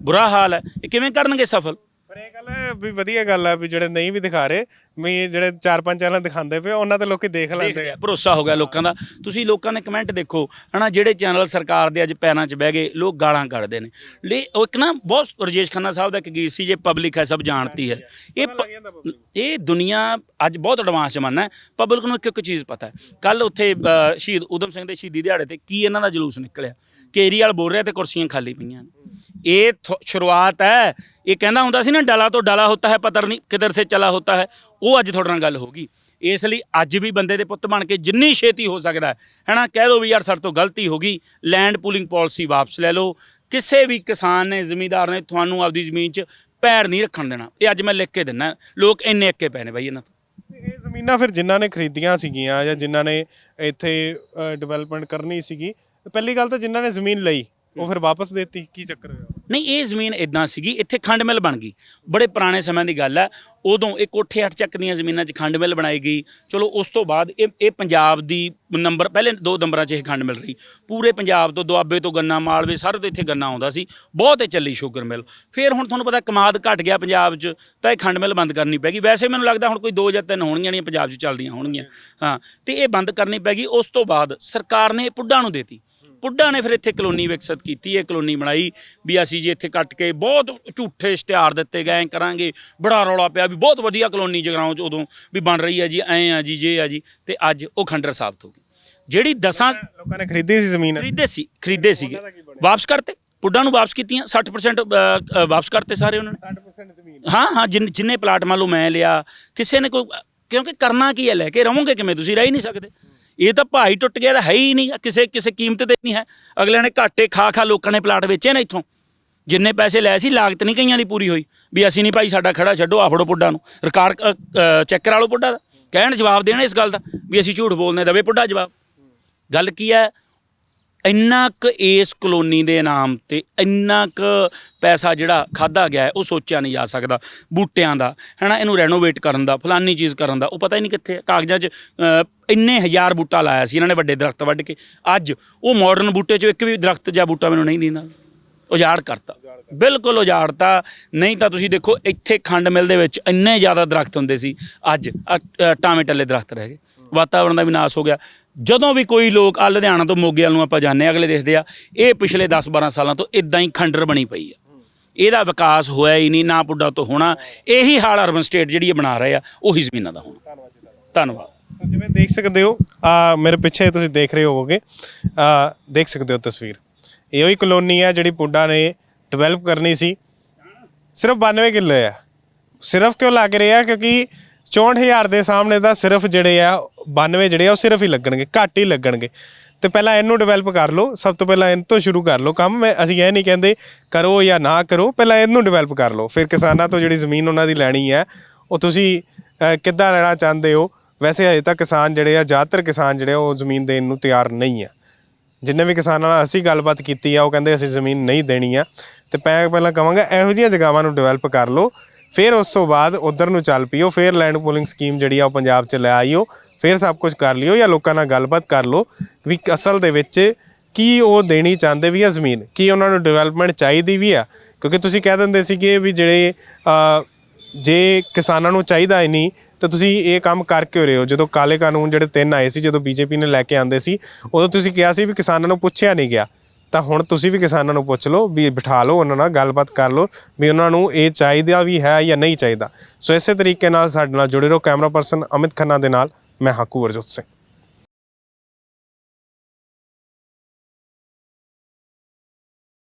ਬੁਰਾ ਹਾਲ ਹੈ। ਇਹ ਕਿਵੇਂ ਕਰਨਗੇ ਸਫਲ? ਪਰ ਇਹ ਗੱਲ ਹੈ ਵੀ ਵਧੀਆ ਗੱਲ ਆ ਵੀ ਜਿਹੜੇ ਨਹੀਂ ਵੀ ਦਿਖਾ ਰਹੇ ਵੀ ਜਿਹੜੇ ਚਾਰ ਪੰਜ ਚੈਨਲ ਦਿਖਾਉਂਦੇ ਪਏ ਉਹਨਾਂ ਤੇ ਲੋਕੀ ਦੇਖ ਲੈਂਦੇ ਆ ਭਰੋਸਾ ਹੋ ਗਿਆ ਲੋਕਾਂ ਦਾ। ਤੁਸੀਂ ਲੋਕਾਂ ਦੇ ਕਮੈਂਟ ਦੇਖੋ ਹਨਾ ਜਿਹੜੇ ਚੈਨਲ ਸਰਕਾਰ ਦੇ ਅੱਜ ਪੈਰਾਂ 'ਚ ਬਹਿ ਗਏ ਲੋਕ ਗਾਲਾਂ ਕੱਢਦੇ ਨੇ। ਲੈ ਉਹ ਇੱਕ ਨਾ ਬਹੁਤ ਰਜੇਸ਼ ਖੰਨਾ ਸਾਹਿਬ ਦਾ ਇੱਕ ਗੀਤ ਸੀ ਜੇ ਪਬਲਿਕ ਹੈ ਸਭ ਜਾਣਤੀ ਹੈ। ਇਹ ਇਹ ਦੁਨੀਆ ਅੱਜ ਬਹੁਤ ਐਡਵਾਂਸ ਜ਼ਮਾਨਾ ਹੈ। ਪਬਲਿਕ ਨੂੰ ਇੱਕ ਇੱਕ ਚੀਜ਼ ਪਤਾ ਹੈ। ਕੱਲ ਉੱਥੇ ਸ਼ਹੀਦ ਉਦਮ ਸਿੰਘ ਦੇ ਸ਼ਹੀਦੀ ਦਿਹਾੜੇ ਤੇ ਕੀ ਇਹਨਾਂ ਦਾ ਜਲੂਸ ਨਿਕਲਿਆ। ਕੇਰੀਵਾਲ ਬੋਲ ਰਿਹਾ ਤੇ ਕੁਰਸੀਆਂ ਖਾਲੀ ਪਈਆਂ ਨੇ। ਇਹ ਸ਼ੁਰੂਆਤ ਹੈ। ਇਹ ਕਹਿੰਦਾ ਹੁੰਦਾ ਸੀ ਨਾ ਡਾਲਾ ਤੋਂ ਡਾਲਾ ਹੋਤਾ ਹੈ ਪਤਾ ਨਹੀਂ ਕਿਧਰ ਸੇ ਚਲਾ ਹੋਤਾ ਹੈ। ਉਹ ਅੱਜ ਤੁਹਾਡੇ ਨਾਲ ਗੱਲ ਹੋ ਗਈ ਇਸ ਲਈ ਅੱਜ ਵੀ ਬੰਦੇ ਦੇ ਪੁੱਤ ਬਣ ਕੇ ਜਿੰਨੀ ਛੇਤੀ ਹੋ ਸਕਦਾ ਹੈ ਨਾ ਕਹਿ ਦੋ ਵੀ ਯਾਰ ਸਾਡੇ ਤੋਂ ਗਲਤੀ ਹੋ ਗਈ ਲੈਂਡ ਪੂਲਿੰਗ ਪਾਲਿਸੀ ਵਾਪਸ ਲੈ ਲਓ। ਕਿਸੇ ਵੀ ਕਿਸਾਨ ਨੇ, ਜ਼ਿਮੀਂਦਾਰ ਨੇ ਤੁਹਾਨੂੰ ਆਪਦੀ ਜ਼ਮੀਨ 'ਚ ਪੈਰ ਨਹੀਂ ਰੱਖਣ ਦੇਣਾ। ਇਹ ਅੱਜ ਮੈਂ ਲਿਖ ਕੇ ਦਿੰਨਾ, ਲੋਕ ਇੰਨੇ ਅੱਕੇ ਪਏ ਨੇ ਬਾਈ ਇਹਨਾਂ ਤੋਂ। ਇਹ ਜ਼ਮੀਨਾਂ ਫਿਰ ਜਿਨ੍ਹਾਂ ਨੇ ਖਰੀਦੀਆਂ ਸੀਗੀਆਂ ਜਾਂ ਜਿਨ੍ਹਾਂ ਨੇ ਇੱਥੇ ਡਿਵੈਲਪਮੈਂਟ ਕਰਨੀ ਸੀਗੀ, ਪਹਿਲੀ ਗੱਲ ਤਾਂ ਜਿਨ੍ਹਾਂ ਨੇ ਜ਼ਮੀਨ ਲਈ ਉਹ ਫਿਰ ਵਾਪਸ ਦੇਤੀ, ਕੀ ਚੱਕਰ ਹੋਇਆ? ਨਹੀਂ, ਇਹ ਜ਼ਮੀਨ ਇਦਾਂ ਸੀਗੀ, ਇੱਥੇ ਖੰਡ ਮਿਲ ਬਣ ਗਈ। ਬੜੇ ਪੁਰਾਣੇ ਸਮੇਂ ਦੀ ਗੱਲ ਹੈ। ਉਦੋਂ ਇਹ ਕੋਠੇ ਅੱਠ ਚੱਕ ਦੀਆਂ ਜ਼ਮੀਨਾਂ 'ਚ ਖੰਡ ਮਿਲ ਬਣਾਈ ਗਈ। ਚਲੋ, ਉਸ ਤੋਂ ਬਾਅਦ ਇਹ ਇਹ ਪੰਜਾਬ ਦੀ ਨੰਬਰ, ਪਹਿਲੇ ਦੋ ਨੰਬਰਾਂ 'ਚ ਇਹ ਖੰਡ ਮਿਲ ਰਹੀ। ਪੂਰੇ ਪੰਜਾਬ ਤੋਂ, ਦੁਆਬੇ ਤੋਂ ਗੰਨਾ, ਮਾਲਵੇ, ਸਾਰੇ ਤੋਂ ਇੱਥੇ ਗੰਨਾ ਆਉਂਦਾ ਸੀ। ਬਹੁਤ ਇਹ ਚੱਲੀ ਸ਼ੂਗਰ ਮਿਲ। ਫਿਰ ਹੁਣ ਤੁਹਾਨੂੰ ਪਤਾ ਕਮਾਦ ਘਟ ਗਿਆ ਪੰਜਾਬ 'ਚ, ਤਾਂ ਇਹ ਖੰਡ ਮਿਲ ਬੰਦ ਕਰਨੀ ਪੈ ਗਈ। ਵੈਸੇ ਮੈਨੂੰ ਲੱਗਦਾ ਹੁਣ ਕੋਈ ਦੋ ਜਾਂ ਤਿੰਨ ਹੋਣਗੀਆਂ ਜਿਹੜੀਆਂ ਪੰਜਾਬ 'ਚ ਚੱਲਦੀਆਂ ਹੋਣਗੀਆਂ। ਹਾਂ, ਤੇ ਇਹ ਬੰਦ ਕਰਨੀ ਪੈ ਗਈ। ਉਸ ਤੋਂ ਬਾਅਦ ਸਰਕਾਰ ਨੇ ਪੁੱਡਾ ਨੂੰ ਦੇਤੀ। ਪੁੱਡਾ ਨੇ ਫਿਰ ਇੱਥੇ ਕਲੋਨੀ ਵਿਕਸਿਤ ਕੀਤੀ ਹੈ ਕਲੋਨੀ ਬਣਾਈ ਵੀ ਅਸੀਂ ਜੀ ਇੱਥੇ ਕੱਟ ਕੇ ਬਹੁਤ ਝੂਠੇ ਇਸ਼ਤਿਹਾਰ ਦਿੱਤੇ ਗਏ ਕਰਾਂਗੇ ਬੜਾ ਰੌਲਾ ਪਿਆ ਵੀ ਬਹੁਤ ਵਧੀਆ ਕਲੋਨੀ ਜਗਰਾਉਂ ਚ ਉਦੋਂ ਵੀ ਬਣ ਰਹੀ ਹੈ ਜੀ ਐਂ ਆ ਜੀ ਜੇ ਆ ਜੀ ਤੇ ਅੱਜ ਉਹ ਖੰਡਰ ਸਾਬਤ ਹੋ ਗਈ। ਜਿਹੜੀ ਦਸਾਂ ਲੋਕਾਂ ਨੇ ਖਰੀਦੀ ਸੀ ਜ਼ਮੀਨ। ਖਰੀਦੇ ਸੀ ਖਰੀਦੇ ਸੀਗੇ। ਵਾਪਸ ਕਰਤੇ? ਪੁੱਡਾ ਨੂੰ ਵਾਪਸ ਕੀਤੀਆਂ? 60% ਅ, ਅ, ਵਾਪਸ ਕਰਤੇ ਸਾਰੇ ਉਹਨਾਂ ਨੇ? 60% ਜ਼ਮੀਨ। ਹਾਂ ਹਾਂ ਜਿੰਨ- ਜਿੰਨੇ ਪਲਾਟ ਮੰਨ ਲਓ ਮੈਂ ਲਿਆ ਕਿਸੇ ਨੇ ਕੋਈ ਕਿਉਂਕਿ ਕਰਨਾ ਕੀ ਹੈ ਲੈ ਕੇ ਰਹੋਗੇ ਕਿਵੇਂ? ਤੁਸੀਂ ਰਹਿ ਨਹੀਂ ਸਕਦੇ। ਇਹ ਤਾਂ ਭਾਈ ਟੁੱਟ ਗਿਆ ਤਾਂ ਹੈ ਹੀ ਨਹੀਂ, ਕਿਸੇ ਕਿਸੇ ਕੀਮਤ ਤੇ ਨਹੀਂ ਹੈ। ਅਗਲਿਆਂ ਨੇ ਘਾਟੇ ਖਾ ਖਾ ਲੋਕਾਂ ਨੇ ਪਲਾਟ ਵੇਚੇ ਨੇ ਇੱਥੋਂ। ਜਿੰਨੇ ਪੈਸੇ ਲਏ ਸੀ, ਲਾਗਤ ਨਹੀਂ ਕਈਆਂ ਦੀ ਪੂਰੀ ਹੋਈ, ਵੀ ਅਸੀਂ ਨਹੀਂ ਭਾਈ ਸਾਡਾ ਖੜਾ ਛੱਡੋ ਆ ਫੜੋ ਪੁੱਡਾ ਨੂੰ। ਰਿਕਾਰਡ ਚੈੱਕ ਕਰਾ ਲਓ ਪੁੱਡਾ ਦਾ। ਕਹਿਣ ਜਵਾਬ ਦੇਣ ਇਸ ਗੱਲ ਦਾ, ਵੀ ਅਸੀਂ ਝੂਠ ਬੋਲਨੇ ਦਵੇ ਪੁੱਡਾ ਜਵਾਬ। ਗੱਲ ਕੀ ਹੈ? ਇੰਨਾ ਕੁ ਇਸ ਕਲੋਨੀ ਦੇ ਨਾਮ ਤੇ ਇੰਨਾ ਕੁ ਪੈਸਾ ਜਿਹੜਾ ਖਾਦਾ ਗਿਆ ਉਹ ਸੋਚਿਆ ਨਹੀਂ ਜਾ ਸਕਦਾ ਬੂਟਿਆਂ ਦਾ ਹੈਨਾ? ਇਹਨੂੰ ਰੈਨੋਵੇਟ ਕਰਨ ਦਾ ਫਲਾਨੀ ਚੀਜ਼ ਕਰਨ ਦਾ ਉਹ ਪਤਾ ਹੀ ਨਹੀਂ ਕਿੱਥੇ ਕਾਗਜ਼ਾਂ 'ਚ ਇੰਨੇ ਹਜ਼ਾਰ ਬੂਟਾ ਲਾਇਆ ਸੀ ਇਹਨਾਂ ਨੇ ਵੱਡੇ ਦਰਖਤ ਵੱਢ ਕੇ। ਅੱਜ ਉਹ ਮਾਡਰਨ ਬੂਟੇ 'ਚੋਂ ਇੱਕ ਵੀ ਦਰਖਤ ਜਾਂ ਬੂਟਾ ਮੈਨੂੰ ਨਹੀਂ ਦਿੰਦਾ। ਉਜਾੜ ਕਰਤਾ। ਬਿਲਕੁਲ ਉਜਾੜਤਾ। ਨਹੀਂ ਤਾਂ ਤੁਸੀਂ ਦੇਖੋ ਇੱਥੇ ਖੰਡ ਮਿਲ ਦੇ ਵਿੱਚ ਇੰਨੇ ਜ਼ਿਆਦਾ ਦਰਖਤ ਹੁੰਦੇ ਸੀ। ਅੱਜ ਅ, ਟਾਵੇਂ ਟੱਲੇ ਦਰਖਤ ਰਹਿ ਗਏ। ਵਾਤਾਵਰਣ ਦਾ ਵਿਨਾਸ਼ ਹੋ ਗਿਆ। ਜਦੋਂ ਵੀ ਕੋਈ ਲੋਕ ਆ, ਲੁਧਿਆਣਾ ਤੋਂ ਮੋਗੇ ਵੱਲ ਨੂੰ ਆਪਾਂ ਜਾਂਦੇ ਹਾਂ, ਅਗਲੇ ਦੇਖਦੇ ਆ, ਇਹ ਪਿਛਲੇ 10-12 ਸਾਲਾਂ ਤੋਂ ਇਦਾਂ ਹੀ ਖੰਡਰ ਬਣੀ ਪਈ ਆ। ਇਹਦਾ ਵਿਕਾਸ ਹੋਇਆ ਹੀ ਨਹੀਂ, ਨਾ ਪੁੱਡਾ ਤੋਂ ਹੋਣਾ। ਇਹੀ ਹਾਲ ਅਰਬਨ ਸਟੇਟ ਜਿਹੜੀ ਇਹ ਬਣਾ ਰਹੇ ਆ, ਉਹੀ ਜ਼ਮੀਨਾਂ ਦਾ ਹੋਣਾ। ਧੰਨਵਾਦ। ਤਾਂ ਜਿਵੇਂ ਦੇਖ ਸਕਦੇ ਹੋ, ਆ, ਮੇਰੇ ਪਿੱਛੇ ਤੁਸੀਂ ਦੇਖ ਰਹੇ ਹੋਵੋਗੇ, ਆ, ਦੇਖ ਸਕਦੇ ਹੋ ਤਸਵੀਰ। ਇਹੋ ਹੀ ਕਲੋਨੀ ਆ ਜਿਹੜੀ ਪੁੱਡਾ ਨੇ ਡਿਵੈਲਪ ਕਰਨੀ ਸੀ। ਸਿਰਫ 92 ਕਿੱਲੇ ਆ। ਸਿਰਫ ਕਿਉਂ ਲੱਗ ਰਿਹਾ? ਕਿਉਂਕਿ 64000 ਦੇ ਸਾਹਮਣੇ ਤਾਂ ਸਿਰਫ ਜਿਹੜੇ ਆ 92 ਜਿਹੜੇ ਆ, ਉਹ ਸਿਰਫ ਹੀ ਲੱਗਣਗੇ, ਘੱਟ ਹੀ ਲੱਗਣਗੇ। ਤੇ ਪਹਿਲਾਂ ਇਹਨੂੰ ਡਿਵੈਲਪ ਕਰ ਲਓ, ਸਭ ਤੋਂ ਪਹਿਲਾਂ ਇਹਨੂੰ ਤੋਂ ਸ਼ੁਰੂ ਕਰ ਲਓ ਕੰਮ। ਮੈਂ, ਅਸੀਂ ਇਹ ਨਹੀਂ ਕਹਿੰਦੇ ਕਰੋ ਜਾਂ ਨਾ ਕਰੋ, ਪਹਿਲਾਂ ਇਹਨੂੰ ਡਿਵੈਲਪ ਕਰ ਲਓ। ਫਿਰ ਕਿਸਾਨਾਂ ਤੋਂ ਜਿਹੜੀ ਜ਼ਮੀਨ ਉਹਨਾਂ ਦੀ ਲੈਣੀ ਹੈ, ਉਹ ਤੁਸੀਂ ਕਿੱਦਾਂ ਲੈਣਾ ਚਾਹੁੰਦੇ ਹੋ? ਵੈਸੇ ਅਜੇ ਤੱਕ ਕਿਸਾਨ ਜਿਹੜੇ ਆ, ਜ਼ਿਆਦਾਤਰ ਕਿਸਾਨ ਜਿਹੜੇ ਆ, ਉਹ ਜ਼ਮੀਨ ਦੇਣ ਨੂੰ ਤਿਆਰ ਨਹੀਂ ਆ। ਜਿੰਨੇ ਵੀ ਕਿਸਾਨਾਂ ਨਾਲ ਅਸੀਂ ਗੱਲਬਾਤ ਕੀਤੀ ਆ, ਉਹ ਕਹਿੰਦੇ ਅਸੀਂ ਜ਼ਮੀਨ ਨਹੀਂ ਦੇਣੀ ਆ। ਤੇ ਮੈਂ ਪਹਿਲਾਂ ਕਹਾਂਗਾ ਇਹੋ ਜਿਹੀਆਂ ਜਗ੍ਹਾਵਾਂ ਨੂੰ ਡਿਵੈਲਪ ਕਰ ਲਓ ਫਿਰ ਉਸ ਤੋਂ ਬਾਅਦ ਉਧਰ ਨੂੰ ਚੱਲ ਪਿਓ ਫਿਰ ਲੈਂਡ ਪੂਲਿੰਗ ਸਕੀਮ ਜਿਹੜੀ ਆ ਉਹ ਪੰਜਾਬ 'ਚ ਲੈ ਆਈਓ, ਫਿਰ ਸਭ ਕੁਝ ਕਰ ਲਿਓ ਜਾਂ ਲੋਕਾਂ ਨਾਲ ਗੱਲਬਾਤ ਕਰ ਲਓ ਵੀ ਅਸਲ ਦੇ ਵਿੱਚ ਕੀ ਉਹ ਦੇਣੀ ਚਾਹੁੰਦੇ ਵੀ ਆ ਜ਼ਮੀਨ, ਕੀ ਉਹਨਾਂ ਨੂੰ ਡਿਵੈਲਪਮੈਂਟ ਚਾਹੀਦੀ ਵੀ ਆ? ਕਿਉਂਕਿ ਤੁਸੀਂ ਕਹਿ ਦਿੰਦੇ ਸੀਗੇ ਵੀ ਜਿਹੜੇ ਜੇ ਕਿਸਾਨਾਂ ਨੂੰ ਚਾਹੀਦਾ ਹੀ ਨਹੀਂ, ਤਾਂ ਤੁਸੀਂ ਇਹ ਕੰਮ ਕਰ ਕਿਉਂ ਰਹੇ ਹੋ? ਜਦੋਂ ਕਾਲੇ ਕਾਨੂੰਨ ਜਿਹੜੇ ਤਿੰਨ ਆਏ ਸੀ, ਜਦੋਂ ਬੀਜੇਪੀ ਨੇ ਲੈ ਕੇ ਆਂਦੇ ਸੀ, ਉਦੋਂ ਤੁਸੀਂ ਕਿਹਾ ਸੀ ਵੀ ਕਿਸਾਨਾਂ ਨੂੰ ਪੁੱਛਿਆ ਨਹੀਂ ਗਿਆ। ਤਾਂ ਹੁਣ ਤੁਸੀਂ ਵੀ ਕਿਸਾਨਾਂ ਨੂੰ ਪੁੱਛ ਲਓ ਵੀ ਬਿਠਾ ਲਓ ਉਹਨਾਂ ਨਾਲ, ਗੱਲਬਾਤ ਕਰ ਲਓ ਵੀ ਉਹਨਾਂ ਨੂੰ ਇਹ ਚਾਹੀਦਾ ਵੀ ਹੈ ਜਾਂ ਨਹੀਂ ਚਾਹੀਦਾ। ਸੋ ਇਸੇ ਤਰੀਕੇ ਨਾਲ ਸਾਡੇ ਨਾਲ ਜੁੜੇ ਰਹੋ ਕੈਮਰਾ ਪਰਸਨ ਅਮਿਤ ਖੰਨਾ ਦੇ ਨਾਲ, ਮੈਂ ਹਾਕੂ ਵਰਜੋਤ ਸਿੰਘ।